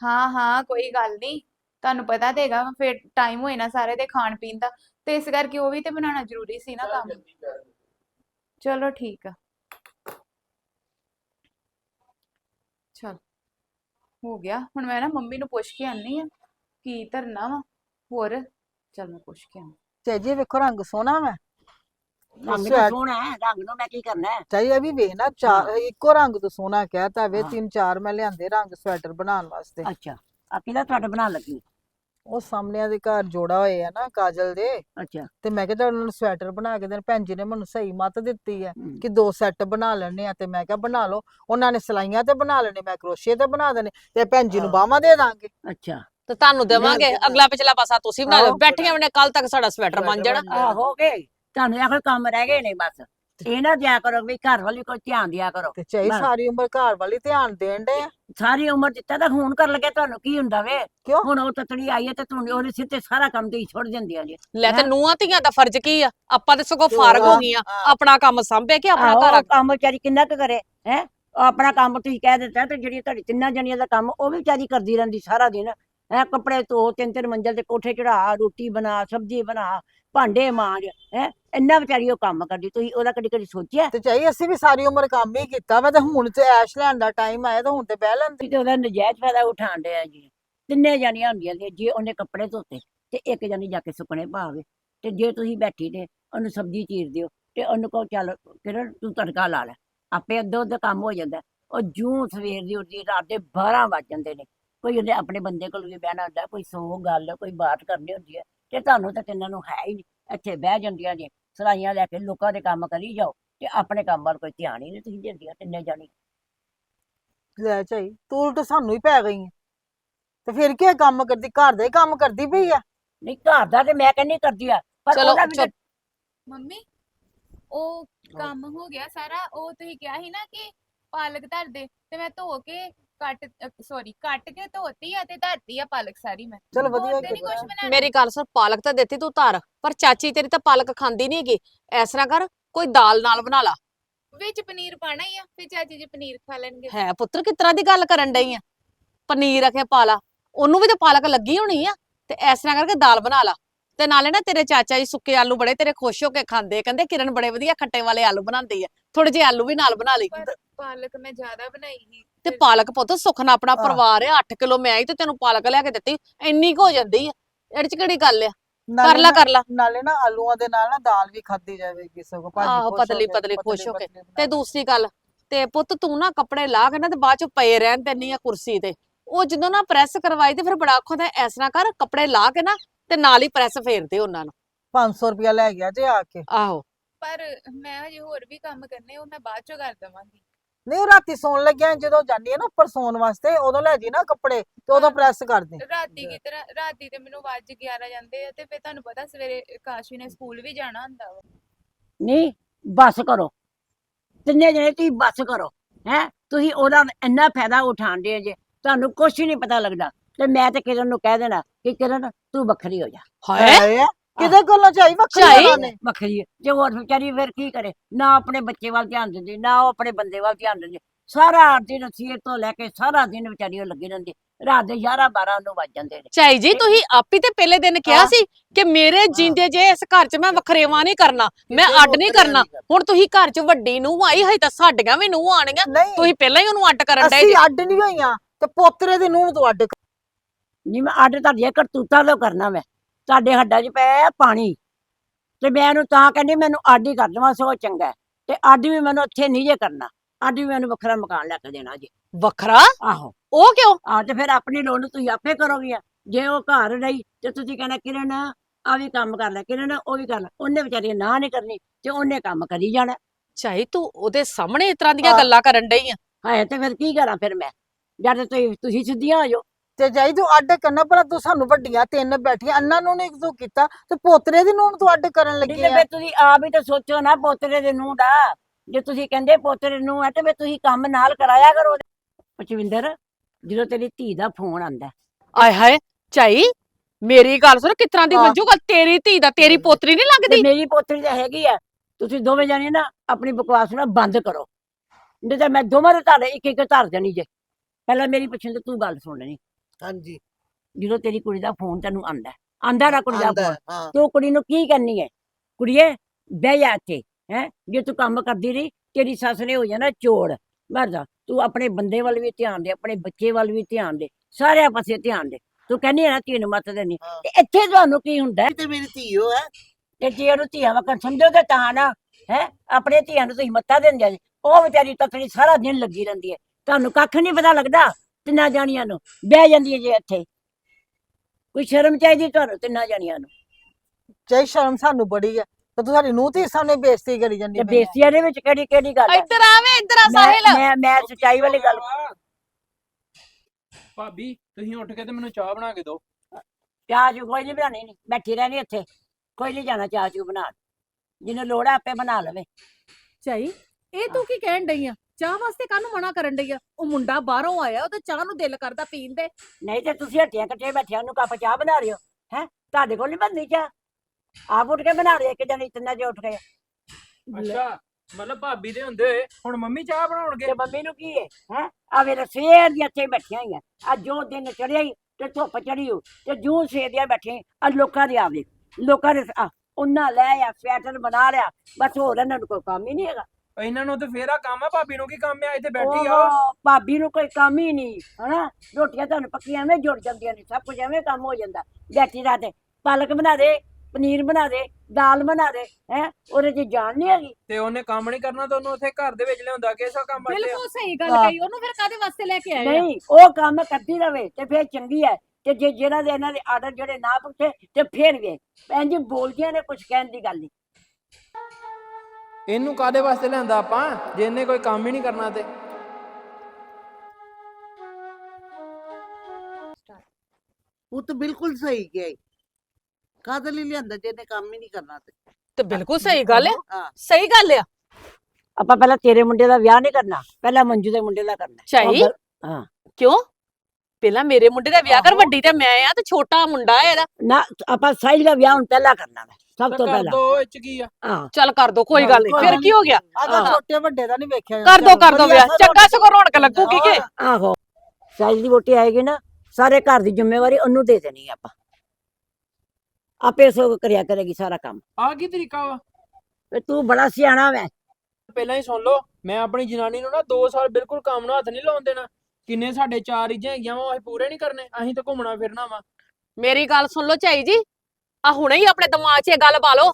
ਹਾਂ ਹਾਂ ਕੋਈ ਗੱਲ ਨਹੀਂ। ਤੁਹਾਨੂੰ ਪਤਾ ਤੇਗਾ ਫਿਰ ਟਾਈਮ ਹੋਏ ਨਾ ਸਾਰੇ ਦੇ ਖਾਣ ਪੀਣ ਦਾ। ਤੇ ਇਸ ਕਰਕੇ ਉਹ ਵੀ ਤੇ ਬਣਾਉਣਾ ਜ਼ਰੂਰੀ ਸੀ ਨਾ ਚੱਲ ਕੰਮ। ਜਲਦੀ ਕਰ ਚਲੋ ਠੀਕ ਆ। ਚਲ ਹੋ ਗਿਆ। ਹੁਣ ਮੈਂ ਨਾ ਮੰਮੀ ਨੂੰ ਪੁੱਛ ਕੇ ਆਨੀ ਆ ਕੀ ਧਰਨਾ ਵਾ। ਹੋਰ ਚਲ ਮੈਂ ਪੁੱਛ ਕੇ ਆਨੀ ਚਾਹੀਏ ਵੇਖੋ ਰੰਗ ਸੋਹਣਾ ਵਾ। ਰੰਗ ਤਾਂ ਸਵੈਟ- ਸੋਹਣਾ ਹੈ ਰੰਗ ਨੂੰ ਮੈਂ ਕੀ ਕਰਨਾ ਹੈ? ਚਾਹੀਏ ਵੀ ਵੇਖ ਨਾ ਚਾਰ ਇੱਕੋ ਰੰਗ ਤੋਂ ਸੋਹਣਾ ਕਹਿਤਾ ਵੇ ਹਾਂ। ਤਿੰਨ ਚਾਰ ਮੈਂ ਲਿਆਂਦੇ ਰੰਗ ਸਵੈਟਰ ਬਣਾਉਣ ਵਾਸਤੇ। ਅੱਛਾ ਆਪੀ ਦਾ ਤੁਹਾਡੇ ਬਣਾ ਲੱਗੀ? ਉਹ ਸਾਹਮਣੇ ਦੇ ਘਰ ਜੋੜਾ ਹੋਏ ਆ ਨਾ ਕਾਜਲ ਦੇ। ਅੱਛਾ। ਤੇ ਮੈਂ ਕਿਹਾ ਚੱਲ ਉਹਨਾਂ ਨੂੰ ਸਵੈਟਰ ਬਣਾ ਕੇ ਦੇਣ ਭੈਣ ਜੀ ਨੇ ਮੈਨੂੰ ਸਹੀ ਮੱਤ ਦਿੱਤੀ ਹੈ ਹਮ, ਕਿ ਦੋ ਸੈੱਟ ਬਣਾ ਲੈਣੇ ਆ ਤੇ ਮੈਂ ਕਿਹਾ ਬਣਾ ਲਓ ਉਹਨਾਂ ਨੇ ਸਲਾਈਆਂ ਤੇ ਬਣਾ ਲੈਣੇ ਮੈਂ ਕਰੋਸ਼ੀਏ ਤੇ ਬਣਾ ਦੇਣੇ ਤੇ ਭੈਣ ਜੀ ਨੂੰ ਹਾਂ। ਬਾਹਾਂ ਦੇ ਦਾਂਗੇ। ਅੱਛਾ। ਤੇ ਤੁਹਾਨੂੰ ਦੇਵਾਂਗੇ ਅਗਲਾ ਪਿਛਲਾ ਪਾਸਾ ਤੁਸੀਂ ਬਣਾ ਲਓ ਆਹੋ। ਬੈਠੀਆਂ ਨੇ ਕੱਲ ਤੱਕ ਸਾਡਾ ਸਵੈਟਰ ਬਣ ਜਾਣਾ। ਜਾਣਾ। ਆਹੋ ਗਏ। ਤੁਹਾਨੂੰ ਇਹ ਕੋਈ ਕੰਮ ਰਹਿ ਗਏ ਨੇ ਬਸ। ਇਹ ਨਾ ਦਿਆ ਕਰੋ ਵੀ ਘਰ ਵਾਲੀ ਕੋਈ ਧਿਆਨ ਦਿਆ ਕਰੋ। ਤੇ ਚਾਹੀ ਬਸ। ਸਾਰੀ ਉਮਰ ਘਰ ਵਾਲੀ ਧਿਆਨ ਦੇਣ ਦੇ ਸਾਰੀ ਉਮਰ ਦਿੱਤਾ ਤਾਂ ਹੁਣ ਕਰ ਲਗੇ ਤੁਹਾਨੂੰ ਕੀ ਹੁੰਦਾ ਵੇ? ਕਿਉਂ? ਹੁਣ ਉਹ ਤਤੜੀ ਆਈ ਹੈ ਤੇ ਤੁਹਾਨੂੰ ਉਹਦੇ ਸਿਰ ਤੇ ਸਾਰਾ ਕੰਮ ਤੇ ਛੁੱਟ ਜਾਂਦੀਆਂ ਜੀ ਲੈ ਤੇ ਹੈਂ? ਨੂੰਹਾਂ ਧੀਆਂ ਦਾ ਫਰਜ਼ ਕੀ ਆ? ਆਪਾਂ ਤੇ ਸਗੋਂ ਫਾਰਗ ਹੋ ਗਈਆਂ। ਆਪਣਾ ਕੰਮ ਸੰਭੇ ਕਿ ਆਪਣਾ ਆਹੋ, ਘਰ ਆ- ਕੰਮ ਵਿਚਾਰੀ ਕਿੰਨਾ ਕੁ ਕਰੇ ਹੈ? ਆਪਣਾ ਕੰਮ ਤੁਸੀਂ ਕਹਿ ਦਿੱਤਾ ਤੇ ਜਿਹੜੀ ਤੁਹਾਡੀ ਤਿੰਨਾਂ ਜਣੀਆਂ ਦਾ ਕੰਮ ਉਹ ਵੀ ਵਿਚਾਰੀ ਕਰਦੀ ਰਹਿੰਦੀ ਸਾਰਾ ਦਿਨ। ਹੈ? ਕੱਪੜੇ ਧੋ ਤਿੰਨ ਤਿੰਨ ਮੰਜ਼ਲ ਤੇ ਕੋਠੇ ਚੜਾ ਰੋਟੀ ਬਣਾ ਸਬਜ਼ੀ ਬਣਾ ਭਾਂਡੇ ਮਾਂਜ ਹੈ ਇੰਨਾ ਵਿਚਾਰੀ ਉਹ ਕੰਮ ਕਰਦੀ ਤੁਸੀਂ ਉਹਦਾ ਕਦੀ ਕਦੀ ਸੋਚਿਆ? ਤੇ ਚਾਹੀ ਅਸੀਂ ਵੀ ਸਾਰੀ ਉਮਰ ਕੰਮ ਹੀ ਕੀਤਾ ਵਾ ਤੇ ਹੁਣ ਤੇ ਐਸ਼ ਲੈਣ ਦਾ ਟਾਈਮ ਆਇਆ ਤਾਂ ਹੁਣ ਤੇ ਬਹਿ ਲੈਂਦੇ। ਤੇ ਉਹਦਾ ਨਜਾਇਜ਼ ਫਾਇਦਾ ਉਠਾਣ ਡਿਆ ਜੀ। ਤਿੰਨੇ ਜਾਣੀਆਂ ਹੁੰਦੀਆਂ ਨੇ ਜੇ ਉਹਨੇ ਕੱਪੜੇ ਧੋਤੇ ਤੇ ਇੱਕ ਜਾਨੀ ਜਾ ਕੇ ਸੁੱਕਣੇ ਪਾਵੇ। ਤੇ ਜੇ ਤੁਸੀਂ ਬੈਠੀ ਤੇ ਉਹਨੂੰ ਸਬਜ਼ੀ ਚੀਰ ਦਿਓ ਤੇ ਉਹਨੂੰ ਕਹੋ ਚੱਲ ਕਿਰਨ ਤੂੰ ਤੜਕਾ ਲਾ ਲੈ। ਆਪੇ ਅੱਧੋ ਅੱਧ ਕੰਮ ਹੋ ਜਾਂਦਾ। ਉਹ ਜੂੰ ਸਵੇਰ ਦੀ ਉੱਠਦੀ ਰਾਤ ਦੇ 12 ਵੱਜ ਜਾਂਦੇ ਨੇ। ਕੋਈ ਉਹਦੇ ਆਪਣੇ ਬੰਦੇ ਕੋਲ ਵੀ ਬਹਿਣਾ ਹੁੰਦਾ ਕੋਈ ਸੌ ਗੱਲ ਕੋਈ ਬਾਤ ਕਰਨੀ ਹੁੰਦੀ ਹੈ। ਤੇ ਤੁਹਾਨੂੰ ਤਾਂ ਤਿੰਨਾਂ ਨੂੰ ਹੈ ਹੀ ਨਹੀਂ ਇੱਥੇ ਬਹਿ ਜਾਂਦੀਆਂ ਜੇ ਸਲਾਈਆਂ ਲੈ ਕੇ ਲੋਕਾਂ ਦੇ ਕੰਮ ਕਰੀ ਜਾਓ ਤੇ ਆਪਣੇ ਕੰਮ ਵੱਲ ਕੋਈ ਧਿਆਨ ਹੀ ਨਹੀਂ ਤੁਸੀਂ ਦਿੰਦੀਆਂ ਤਿੰਨੇ ਜਾਣੀ ਲੈ ਚਾਈ ਤੂੰ ਉਲਟ ਸਾਨੂੰ ਹੀ ਪੈ ਗਈ ਹੈ ਤੇ ਫਿਰ ਕੀ ਕੰਮ ਕਰਦੀ ਘਰ ਦਾ ਹੀ ਕੰਮ ਕਰਦੀ ਪਈ ਆ? ਨਹੀਂ ਘਰ ਦਾ ਤੇ ਮੈਂ ਕਹਿੰਦੀ ਕਰਦੀ ਆ ਪਰ ਚਲੋ, ਉਹਦਾ ਵੀ ਤਾਂ ਮੰਮੀ ਉਹ ਕੰਮ ਹੋ ਗਿਆ ਸਾਰਾ ਉਹ ਤੁਸੀਂ ਕਿਹਾ ਸੀ ਨਾ ਕਿ ਪਾਲਕ ਧਰ ਦੇ ਤੇ ਮੈਂ ਧੋ ਕੇ ਕੱਟ ਸੌਰੀ ਕੱਟ ਕੇ ਧੋਤੀ ਆ ਤੇ ਧਰਤੀ ਆ ਪਾਲਕ ਸਾਰੀ ਮੈਂ। ਚਲ ਹੋਰ ਵਧੀਆ ਤੇ ਨਹੀਂ ਕੁਝ ਕੀਤਾ ਮੇਰੀ ਗੱਲ ਸੁਣ ਪਾਲਕ ਤਾਂ ਦਿੱਤੀ ਤੂੰ ਧਰ ਪਰ ਚਾਚੀ ਤੇਰੀ ਤਾਂ ਪਾਲਕ ਖਾਂਦੀ ਨਹੀਂ ਹੈਗੀ। ਐਸ ਤਰ੍ਹਾਂ ਕਰ ਕੋਈ ਦਾਲ ਨਾਲ ਬਣਾ ਲਾ। ਵਿੱਚ ਪਨੀਰ ਪਾਣਾ ਹੀ ਆ ਫਿਰ ਚਾਚੀ ਜੀ ਪਨੀਰ ਖਾ ਲੈਣਗੇ। ਹੈ ਪੁੱਤਰ ਕਿਸ ਤਰ੍ਹਾਂ ਦੀ ਗੱਲ ਕਰਨ ਡਈ ਆ? ਪਨੀਰ ਅਖੇ ਪਾਲਾ। ਉਹਨੂੰ ਵੀ ਤਾਂ ਪਾਲਕ ਲੱਗੀ ਹੋਣੀ ਆ ਤੇ ਐਸ ਤਰ੍ਹਾਂ ਕਰਕੇ ਦਾਲ ਬਣਾ ਲਾ। ਤੇ ਨਾਲੇ ਨਾ ਤੇਰੇ ਚਾਚਾ ਜੀ ਸੁੱਕੇ ਆਲੂ ਬੜੇ ਤੇਰੇ ਖੁਸ਼ ਹੋ ਕੇ ਖਾਂਦੇ ਕਹਿੰਦੇ ਕਿਰਨ ਬੜੇ ਵਧੀਆ ਖੱਟੇ ਵਾਲੇ ਆਲੂ ਬਣਾਉਂਦੀ ਆ। ਥੋੜੇ ਜਿਹੇ ਆਲੂ ਵੀ ਨਾਲ ਬਣਾ ਲਈ। ਪਰ ਪਾਲਕ ਮੈਂ ਜ਼ਿਆਦਾ ਬਣਾਈ ਸੀ। ਤੇ ਪਾਲਕ ਪੁੱਤ ਸੁਖਨਾ ਆਪਣਾ ਆਹ। ਪਰਿਵਾਰ ਆ 8 ਕਿਲੋ ਮੈਂ ਆਈ ਤੇ ਤੈਨੂੰ ਪਾਲਕ ਲਿਆ ਕੇ ਦਿੱਤੀ ਇੰਨੀ ਕੁ ਹੋ ਜਾਂਦੀ ਆ ਇਹਦੇ ਚ ਕਿਹੜੀ ਗੱਲ ਆ? ਕਰ ਨਾਲੇ ਲਾ ਨਾ- ਕਰ ਲਾ। ਨਾਲੇ ਨਾ ਆਲੂਆਂ ਦੇ ਨਾਲ ਨਾ ਦਾਲ ਵੀ ਖਾਦੀ ਜਾਵੇਗੀ ਸਗੋਂ ਭਾਜੀ ਆਹੋ, ਹੋ ਪਤਲੀ- ਪਤਲੀ ਖੁਸ਼ ਹੋ ਕੇ। ਤੇ ਦੂਸਰੀ ਗੱਲ ਤੇ ਪੁੱਤ ਤੂੰ ਨਾ ਕੱਪੜੇ ਲਾ ਕੇ ਨਾ ਤੇ ਬਾਅਦ ਚ ਪਏ ਰਹਿਣ ਦੇਣੀ ਆ ਕੁਰਸੀ ਤੇ। ਉਹ ਜਦੋਂ ਨਾ ਪ੍ਰੈਸ ਕਰਵਾਈ ਤੇ ਫਿਰ ਬੜਾ ਔਖਾ ਹੁੰਦਾ ਐਸ ਤਰ੍ਹਾਂ ਕਰ ਕੱਪੜੇ ਲਾ ਕੇ ਨਾ ਤੇ ਨਾਲ ਹੀ ਪ੍ਰੈਸ ਫੇਰ ਦੇ ਉਹਨਾਂ ਨੂੰ। 500 ਰੁਪਇਆ ਲੈ ਗਿਆ ਜੇ ਆ ਕੇ। ਆਹੋ। ਪਰ ਮੈਂ ਹਜੇ ਹੋਰ ਵੀ ਕੰਮ ਕਰਨੇ ਉਹ ਮੈਂ ਬਾਅਦ ਚੋਂ ਕਰ ਦਵਾਂਗੀ। ਨਹੀਂ ਉਹ ਰਾਤੀ ਸੌਣ ਲੱਗਿਆ ਜਦੋਂ ਜਾਂਦੀ ਹੈ ਨਾ ਉੱਪਰ ਸੌਣ ਵਾਸਤੇ ਉਦੋਂ ਲੈ ਜੀ ਨਾ ਕੱਪੜੇ ਤੇ ਉਦੋਂ ਪ੍ਰੈਸ ਕਰ ਦੇ। ਰਾਤੀ ਕੀ ਤਰ੍ਹਾਂ ਰਾਤੀ ਤੇ ਮੈਨੂੰ ਵੱਜ 11 ਜਾਂਦੇ ਆ ਤੇ ਫਿਰ ਤੁਹਾਨੂੰ ਪਤਾ ਸਵੇਰੇ ਕਾਸ਼ੀ ਨੇ ਸਕੂਲ ਵੀ ਜਾਣਾ ਹੁੰਦਾ ਵਾ। ਨਹੀਂ ਬਸ ਕਰੋ। ਤਿੰਨੇ ਜਣੇ ਤੁਸੀਂ ਬਸ ਕਰੋ ਹੈ? ਤੁਸੀਂ ਉਹਦਾ ਇੰਨਾ ਫਾਇਦਾ ਉਠਾਉਂਦੇ ਜੇ ਤੁਹਾਨੂੰ ਕੁਝ ਨਹੀਂ ਪਤਾ ਲੱਗਦਾ। ਤੇ ਮੈਂ ਤੇ ਕਿਰਨ ਨੂੰ ਕਹਿ ਦੇਣਾ ਕਿ ਕਿਰਨ ਤੂੰ ਵੱਖਰੀ ਹੋ ਜਾ। ਹਾਏ ਹੈ? ਕਿਹਦੇ ਕੋਲੋਂ ਚਾਈ ਵੱਖਰੀ ਝਾਈ? ਉਹਨਾਂ ਨੇ। ਵੱਖਰੀ। ਹੈ। ਜੇ ਹੋਰ ਵਿਚਾਰੀ ਫਿਰ ਕੀ ਕਰੇ? ਨਾ ਆਪਣੇ ਬੱਚੇ ਵੱਲ ਧਿਆਨ ਦਿੰਦੀ ਨਾ ਉਹ ਆਪਣੇ ਬੰਦੇ ਵੱਲ ਧਿਆਨ ਦਿੰਦੀ। ਸਾਰਾ ਦਿਨ ਸਵੇਰ ਤੋਂ ਲੈ ਕੇ ਸਾਰਾ ਦਿਨ ਵਿਚਾਰੀ ਉਹ ਲੱਗੀ ਰਹਿੰਦੀ। ਰਾਤ ਦੇ 11 12 ਨੂੰ ਵੱਜ ਜਾਂਦੇ ਨੇ। ਝਾਈ ਜੀ ਤੁਸੀਂ ਆਪੀ ਤੇ ਪਹਿਲੇ ਦਿਨ ਕਿਹਾ ਹਾਂ। ਸੀ ਕਿ ਮੇਰੇ ਜਿੰਦੇ ਜੇ ਇਸ ਘਰ 'ਚ ਮੈਂ ਵਖਰੇਵਾ ਨਹੀਂ ਕਰਨਾ ਮੈਂ ਅੱਡ ਨਹੀਂ ਕਰਨਾ। ਹੁਣ ਤੁਸੀਂ ਘਰ 'ਚ ਵੱਡੀ ਨੂੰ ਆਈ ਹਜੇ ਤਾਂ ਸਾਡੀਆਂ ਵੀ ਨੂੰ ਆਣੀਆਂ ਨਹੀਂ। ਤੁਸੀਂ ਪਹਿਲਾਂ ਹੀ ਉਹਨੂੰ ਅੱਡ ਕਰਨ ਡਏ ਅਸੀਂ ਜੇ। ਅੱਡ ਨਹੀਂ ਹੋਈਆਂ ਤੇ ਪੋਤਰੇ ਦੇ ਨੂੰਹ ਤੋਂ ਅੱਡ ਨਹੀਂ ਮੈਂ ਅੱਡ ਤੁਹਾਡੀਆਂ ਕਰਤੂਤਾਂ ਤੋਂ ਕਰਨਾ ਮੈਂ। ਤੁਹਾਡੇ ਹੱਡਾਂ 'ਚ ਪਿਆ ਪਾਣੀ। ਤੇ ਮੈਂ ਇਹਨੂੰ ਤਾਂ ਕਹਿੰਦੀ ਮੈਨੂੰ ਹੀ ਕਰ ਦੇਵਾਂ ਸੋ ਚੰਗਾ। ਤੇ ਅੱਡ ਵੀ ਮੈਨੂੰ ਇੱਥੇ ਨਹੀਂ ਜੇ ਕਰਨਾ। ਅੱਡ ਵੀ ਮੈਨੂੰ ਵੱਖਰਾ ਮਕਾਨ ਲੈ ਕੇ ਦੇਣਾ ਜੀ। ਵੱਖਰਾ? ਆਹੋ। ਉਹ ਕਿਉਂ? ਆ ਤੇ ਫਿਰ ਆਪਣੀ ਲੋੜ ਨੂੰ ਤੁਸੀਂ ਆਪੇ ਕਰੋਗੇ ਜੇ ਉਹ ਘਰ ਰਹੀ ਤੇ ਤੁਸੀਂ ਕਹਿਣਾ ਕਿਰਨ ਆ ਵੀ ਕੰਮ ਕਰ ਲੈ ਕਿਰਨ ਉਹ ਵੀ ਕਰ ਲੈ। ਉਹਨੇ ਵਿਚਾਰੀ ਨਾ ਨਹੀਂ ਕਰਨੀ ਤੇ ਉਹਨੇ ਕੰਮ ਕਰੀ ਜਾਣਾ। ਝਾਈ ਤੂੰ ਉਹਦੇ ਸਾਹਮਣੇ ਇਸ ਤਰ੍ਹਾਂ ਦੀਆਂ। ਗੱਲਾਂ ਕਰਨ ਡਈ ਆ। ਹੈ ਤੇ ਫਿਰ ਕੀ ਕਰਾਂ ਫਿਰ ਮੈਂ? ਜਦ ਤੁਸੀਂ ਤੁਸੀਂ ਸਿੱਧੀਆਂ ਹੋ ਜਾਓ। ਤੇ ਜਾਈ ਤੂੰ ਅੱਡ ਕਰਨਾ ਪਰ ਤੂੰ ਸਾਨੂੰ ਵੱਡੀਆਂ ਤਿੰਨ ਬੈਠੀਆਂ ਅੰਨਾਂ ਨੂੰ ਨਹੀਂ ਤੂੰ ਕੀਤਾ ਤੇ ਪੋਤਰੇ ਦੀ ਨੂੰਹ ਤੂੰ ਅੱਡ ਕਰਨ ਲੱਗੀ ਤੇ ਆ? ਫਿਰ ਤੁਸੀਂ ਆਪ ਹੀ ਤਾਂ ਸੋਚੋ ਨਾ ਪੋਤਰੇ ਦੇ ਨੂੰ ਦਾ। ਜੇ ਤੁਸੀਂ ਕਹਿੰਦੇ ਪੋਤਰੇ ਨੂੰ ਹੈ ਤੇ ਫਿਰ ਤੁਸੀਂ ਕੰਮ ਨਾਲ ਕਰਾਇਆ ਕਰੋ। ਪਚਵਿੰਦਰ ਜਦੋਂ ਤੇਰੀ ਧੀ ਦਾ ਫੋਨ ਆਂਦਾ ਆਏ ਹਾਏ ਝਾਈ ਮੇਰੀ ਗੱਲ ਸੁਣ ਕਿਸ ਤਰ੍ਹਾਂ ਦੀ ਹਾਂ। ਮੰਜੂ ਗੱਲ ਤੇਰੀ ਧੀ ਦਾ ਤੇਰੀ ਪੋਤਰੀ ਨਹੀਂ ਤੇ ਲੱਗਦੀ ਮੇਰੀ ਪੋਤਰੀ ਤਾਂ ਹੈਗੀ ਆ। ਤੁਸੀਂ ਦੋਵੇਂ ਜਾਣੇ ਨਾ ਆਪਣੀ ਬਕਵਾਸ ਨਾ ਬੰਦ ਕਰੋ। ਨਹੀਂ ਤਾਂ ਮੈਂ ਦੋਵਾਂ ਦੇ ਧਾਰੇ ਇੱਕ ਇੱਕ ਧਰ ਦੇਣੀ ਜੇ। ਪਹਿਲਾਂ ਮੇਰੀ ਪੁੱਛਣ ਤੇ ਤੂੰ ਗੱਲ ਸੁਣ ਲੈਣੀ। ਹਾਂਜੀ। ਜਦੋਂ ਤੇਰੀ ਕੁੜੀ ਦਾ ਫੋਨ ਤੈਨੂੰ ਆਂਦਾ ਆਂਦਾ ਨਾ ਕੁੜੀ ਦਾ ਆਂਦਾ ਫੋਨ ਹੈ, ਤੂੰ ਕੁੜੀ ਨੂੰ ਕੀ ਕਰਨੀ ਹੈ? ਕੁੜੀਏ ਬਹਿ ਜਾ ਇੱਥੇ ਹੈ ਜੇ ਤੂੰ ਕੰਮ ਕਰਦੀ ਰਹੀ ਤੇਰੀ ਸੱਸ ਨੇ ਹੋ ਜਾਣਾ ਚੋੜ ਮਰਦਾ ਤੂੰ ਆਪਣੇ ਬੰਦੇ ਵੱਲ ਵੀ ਧਿਆਨ ਦੇ ਆਪਣੇ ਬੱਚੇ ਵੱਲ ਵੀ ਧਿਆਨ ਦੇ ਸਾਰਿਆਂ ਪਾਸੇ ਧਿਆਨ ਦੇ। ਤੂੰ ਕਹਿੰਦੀ ਹੈ ਨਾ ਧੀ ਨੂੰ ਮੱਤ ਦੇਣੀ। ਹਾਂ। ਤੇ ਇੱਥੇ ਤੁਹਾਨੂੰ ਕੀ ਹੁੰਦਾ ਹੈ? ਇਹ ਤੇ ਮੇਰੀ ਧੀਓ ਹੈ। ਤੇ ਜੇ ਉਹਨੂੰ ਧੀਆਂ ਵਕਨ ਸਮਝੋ ਤੇ ਤਾਂ ਨਾ ਹੈ ਆਪਣੇ ਧੀਆਂ ਨੂੰ ਤੁਸੀਂ ਮੱਤਾ ਦਿੰਦੇ ਜੀ ਉਹ ਵਿਚਾਰੀ ਤਤੜੀ ਸਾਰਾ ਦਿਨ ਲੱਗੀ ਰਹਿੰਦੀ ਹੈ। ਤੁਹਾਨੂੰ ਕੱਖ ਨਹੀਂ ਪਤਾ ਲੱਗਦਾ। ਤਿੰਨਾਂ ਜਾਣੀਆਂ ਨੂੰ ਬਹਿ ਜਾਂਦੀ ਹੈ ਜੇ ਇੱਥੇ। ਕੋਈ ਸ਼ਰਮ ਚਾਹੀਦੀ ਤੁਹਾਨੂੰ ਤਿੰਨਾਂ ਜਾਣੀਆਂ ਨੂੰ? ਚਾਈ ਸ਼ਰਮ ਸਾਨੂੰ ਬੜੀ ਆ ਤੇ ਤੂੰ ਸਾਡੀ ਨੂੰਹ ਧੀ ਸਾਹਮਣੇ ਬੇਇੱਜ਼ਤੀ ਕਰੀ ਜਾਂਦੀ ਤੇ ਪਈ ਆ। ਬੇਇੱਜ਼ਤੀਆਂ ਦੇ ਵਿੱਚ ਕਿਹੜੀ ਕਿਹੜੀ ਗੱਲ ਹੈ ਇੱਧਰ ਆਵੇਂ ਇੱਧਰ ਆ ਮੈਂ ਸਾਹਿਲ। ਮੈਂ ਮੈਂ ਸੱਚਾਈ ਵਾਲੀ ਗੱਲ ਭਾਬੀ ਤੁਸੀਂ ਉੱਠ ਕੇ ਤੇ ਮੈਨੂੰ ਚਾਹ ਬਣਾ ਕੇ ਦਿਓ। ਚਾਹ ਚੂ ਕੋਈ ਨਹੀਂ ਬਣਾਣੀ ਨਹੀਂ ਬੈਠੀ ਰਹਿਣੀ ਇੱਥੇ। ਕੋਈ ਨਹੀਂ ਜਾਣਾ ਚਾਹ ਚੂ ਬਣਾਉਣ। ਜਿਹਨੂੰ ਲੋੜ ਹੈ ਆਪੇ ਬਣਾ ਲਵੇ। ਚਾਈ ਇਹ ਤੂੰ ਕੀ ਕਹਿਣ ਡਈ ਆ? ਚਾਹ ਵਾਸਤੇ ਕਾਹਨੂੰ ਮਨਾ ਕਰਨ ਡਈ ਆ? ਉਹ ਮੁੰਡਾ ਬਾਹਰੋਂ ਆਇਆ ਉਹਦਾ ਚਾਹ ਨੂੰ ਦਿਲ ਕਰਦਾ ਪੀਣ ਦੇ। ਨਹੀਂ ਤੇ ਤੁਸੀਂ ਹੱਟੀਆਂ ਕੱਟੇ ਬੈਠਿਆਂ ਨੂੰ ਕੱਪ ਚਾਹ ਬਣਾ ਰਹੇ ਹੋ? ਹੈ ਤੁਹਾਡੇ ਕੋਲ ਨਹੀਂ ਬਣਦੀ ਚਾਹ? ਆਪ ਉੱਠ ਕੇ ਬਣਾ ਰਹੇ ਇੱਕ ਜਣੇ ਤਿੰਨਾਂ ਜੇ ਉੱਠ ਗਏ ਅੱਛਾ ਮਤਲਬ ਭਾਬੀ ਦੇ ਹੁੰਦੇ ਹੋਏ ਹੁਣ ਮੰਮੀ ਚਾਹ ਬਣਾਉਣਗੇ? ਤੇ ਮੰਮੀ ਨੂੰ ਕੀ ਹੈ? ਹੈ ਆ ਵੇਲੇ ਸਵੇਰ ਦੀਆਂ ਇੱਥੇ ਬੈਠੀਆਂ ਹੀ ਆ ਆ ਜੋ ਦਿਨ ਚੜਿਆ ਹੀ ਤੇ ਧੁੱਪ ਚੜੀ ਹੋ ਤੇ ਜੂ ਸਵੇਰ ਦੀਆਂ ਬੈਠੇ ਆ ਲੋਕਾਂ ਦੇ ਆਵੇ ਲੋਕਾਂ ਦੇ ਆ ਉਹਨਾਂ ਲੈ ਆ ਸਵੈਟਰ ਬਣਾ ਲਿਆ ਬਸ ਹੋਰ ਇਹਨਾਂ ਨੂੰ ਕੋਈ ਕੰਮ ਹੀ ਨਹੀਂ ਹੈਗਾ। ਇਹਨਾਂ ਨੂੰ ਤੇ ਫੇਰਾ ਕੰਮ ਆ ਭਾਬੀ ਨੂੰ ਕੀ ਕੰਮ ਆ? ਇੱਥੇ ਬੈਠੀ ਆ ਭਾਬੀ ਨੂੰ ਕੋਈ ਕੰਮ ਹੀ ਨਹੀਂ ਹਨਾ? ਰੋਟੀਆਂ ਤੁਹਾਨੂੰ ਪੱਕੀਆਂ ਐਵੇਂ ਜੁੜ ਜਾਂਦੀਆਂ ਨੇ ਸਭ ਕੁਝ ਐਵੇਂ ਕੰਮ ਹੋ ਜਾਂਦਾ। ਬੈਠੀ ਰਾਤ ਪਾਲਕ ਬਣਾ ਦੇ ਪਨੀਰ ਬਣਾ ਦੇ ਦਾਲ ਬਣਾ ਦੇ ਹੈ? ਉਹਦੇ ਚ ਜਾਨ ਨਹੀਂ ਹੈਗੀ। ਤੇ ਉਹਨੇ ਕੰਮ ਨਹੀਂ ਕਰਨਾ ਤਾਂ ਉਹਨੂੰ ਉੱਥੇ ਘਰ ਦੇ ਵਿੱਚ ਲਿਆਉਂਦਾ ਕਿਸਾ ਕੰਮ ਵਾਸਤੇ ਆ? ਬਿਲਕੁਲ ਸਹੀ ਗੱਲ ਹਾਂ। ਕਹੀ ਉਹਨੂੰ ਫਿਰ ਕਾਦੇ ਵਾਸਤੇ ਲੈ ਕੇ ਆਏ ਆ? ਨਹੀਂ ਉਹ ਕੰਮ ਕਰਦੀ ਰਵੇ ਤੇ ਫੇਰ ਚੰਗੀ ਹੈ ਤੇ ਜੇ ਜਿਹੜਾ ਦੇ ਇਹਨਾਂ ਦੇ ਆਰਡਰ ਜਿਹੜੇ ਨਾ ਪੁੱਛੇ ਤੇ ਫੇਰ ਵੇ ਭੈਣ ਜੀ ਬੋਲਦੀਆਂ ਨੇ ਕੁਝ ਕਹਿਣ ਦੀ ਗੱਲ ਨਹੀਂ। ਇਹਨੂੰ ਕਾਦੇ ਵਾਸਤੇ ਲਿਆਂਦਾ ਆਪਾਂ? ਜੇ ਇਹਨੇ ਕੋਈ ਕੰਮ ਹੀ ਨਹੀਂ ਕਰਨਾ ਤੇ। ਉਹ ਤਾਂ ਬਿਲਕੁਲ ਸਹੀ ਕਿਹਾ ਈ। ਕਾਹਦੇ ਲਈ ਲਿਆਂਦਾ ਜਿਹਨੇ ਕੰਮ ਹੀ ਨਹੀਂ ਕਰਨਾ ਤੇ? ਤੇ ਬਿਲਕੁਲ ਸਹੀ ਗੱਲ ਹੈ ਹਾਂ। ਸਹੀ ਗੱਲ ਆ। ਆਪਾਂ ਪਹਿਲਾਂ ਤੇਰੇ ਮੁੰਡੇ ਦਾ ਵਿਆਹ ਨਹੀਂ ਕਰਨਾ ਪਹਿਲਾਂ ਮੰਜੂ ਦੇ ਮੁੰਡੇ ਦਾ ਕਰਨਾ? ਉਹ ਗੱਲ- ਹਾਂ। ਕਿਉਂ? ਪਹਿਲਾਂ ਮੇਰੇ ਮੁੰਡੇ ਦਾ ਵਿਆਹ ਕਰ ਆਹੋ। ਵੱਡੀ ਤੇ ਮੈਂ ਆ ਤੇ ਛੋਟਾ ਮੁੰਡਾ ਹੈ ਇਹਦਾ। ਨਾ ਆਪਾਂ ਸਾਹਿਲ ਦਾ ਵਿਆਹ ਹੁਣ ਪਹਿਲਾਂ ਕਰਨਾ ਵਾ। ਸਭ ਤਾਂ ਪਹਿਲਾਂ। ਦੋ ਇਹ ਚ ਕੀ ਆ? ਹਾਂ। ਚੱਲ ਕਰ ਦੋ ਕੋਈ ਗੱਲ ਨਹੀਂ ਫਿਰ ਕੀ ਹੋ ਗਿਆ? ਆਹ। ਛੋਟੇ ਵੱਡੇ ਦਾ ਨਹੀਂ ਵੇਖਿਆ ਕਰ ਦੋ। ਕਰ ਦੋ ਵਿਆਹ। ਚੰਗਾ ਸਗੋਂ ਰੌਣਕ ਲੱਗੂਗੀ ਕਿ ਆਹੋ। ਸਾਹਿਲ ਦੀ ਵੋਟੀ ਆਏਗੀ ਨਾ ਸਾਰੇ ਘਰ ਦੀ ਜ਼ਿੰਮੇਵਾਰੀ ਉਹਨੂੰ ਦੇ ਦੇਣੀ ਆ ਆਪਾਂ। ਆਪੇ ਸੋ ਕਰਿਆ ਕਰੇਗੀ ਸਾਰਾ ਕੰਮ। ਆ ਕੀ ਤਰੀਕਾ ਵਾ? ਤੇ ਤੂੰ ਬੜਾ ਸਿਆਣਾ ਵੈ। ਪਹਿਲਾਂ ਹੀ ਸੁਣ ਲਓ ਮੈਂ ਆਪਣੀ ਜਨਾਨੀ ਨੂੰ ਨਾ 2 ਸਾਲ ਬਿਲਕੁਲ ਕੰਮ ਨੂੰ ਹੱਥ ਨਹੀਂ ਲਾਉਣ ਦੇਣਾ। ਕਿੰਨੇ ਸਾਡੇ ਚਾਰ ਇੱਜਾਂ ਹੈਗੀਆਂ ਵਾ ਅਸੀਂ ਪੂਰੇ ਨਹੀਂ ਕਰਨੇ ਅਸੀਂ ਤਾਂ ਘੁੰਮਣਾ ਫਿਰਨਾ ਵਾ। ਮੇਰੀ ਗੱਲ ਸੁਣ ਲਓ ਝਾਈ ਜੀ। ਆ ਹੁਣੇ ਹੀ ਆਪਣੇ ਦਿਮਾਗ 'ਚ ਇਹ ਗੱਲ ਪਾ ਲਓ।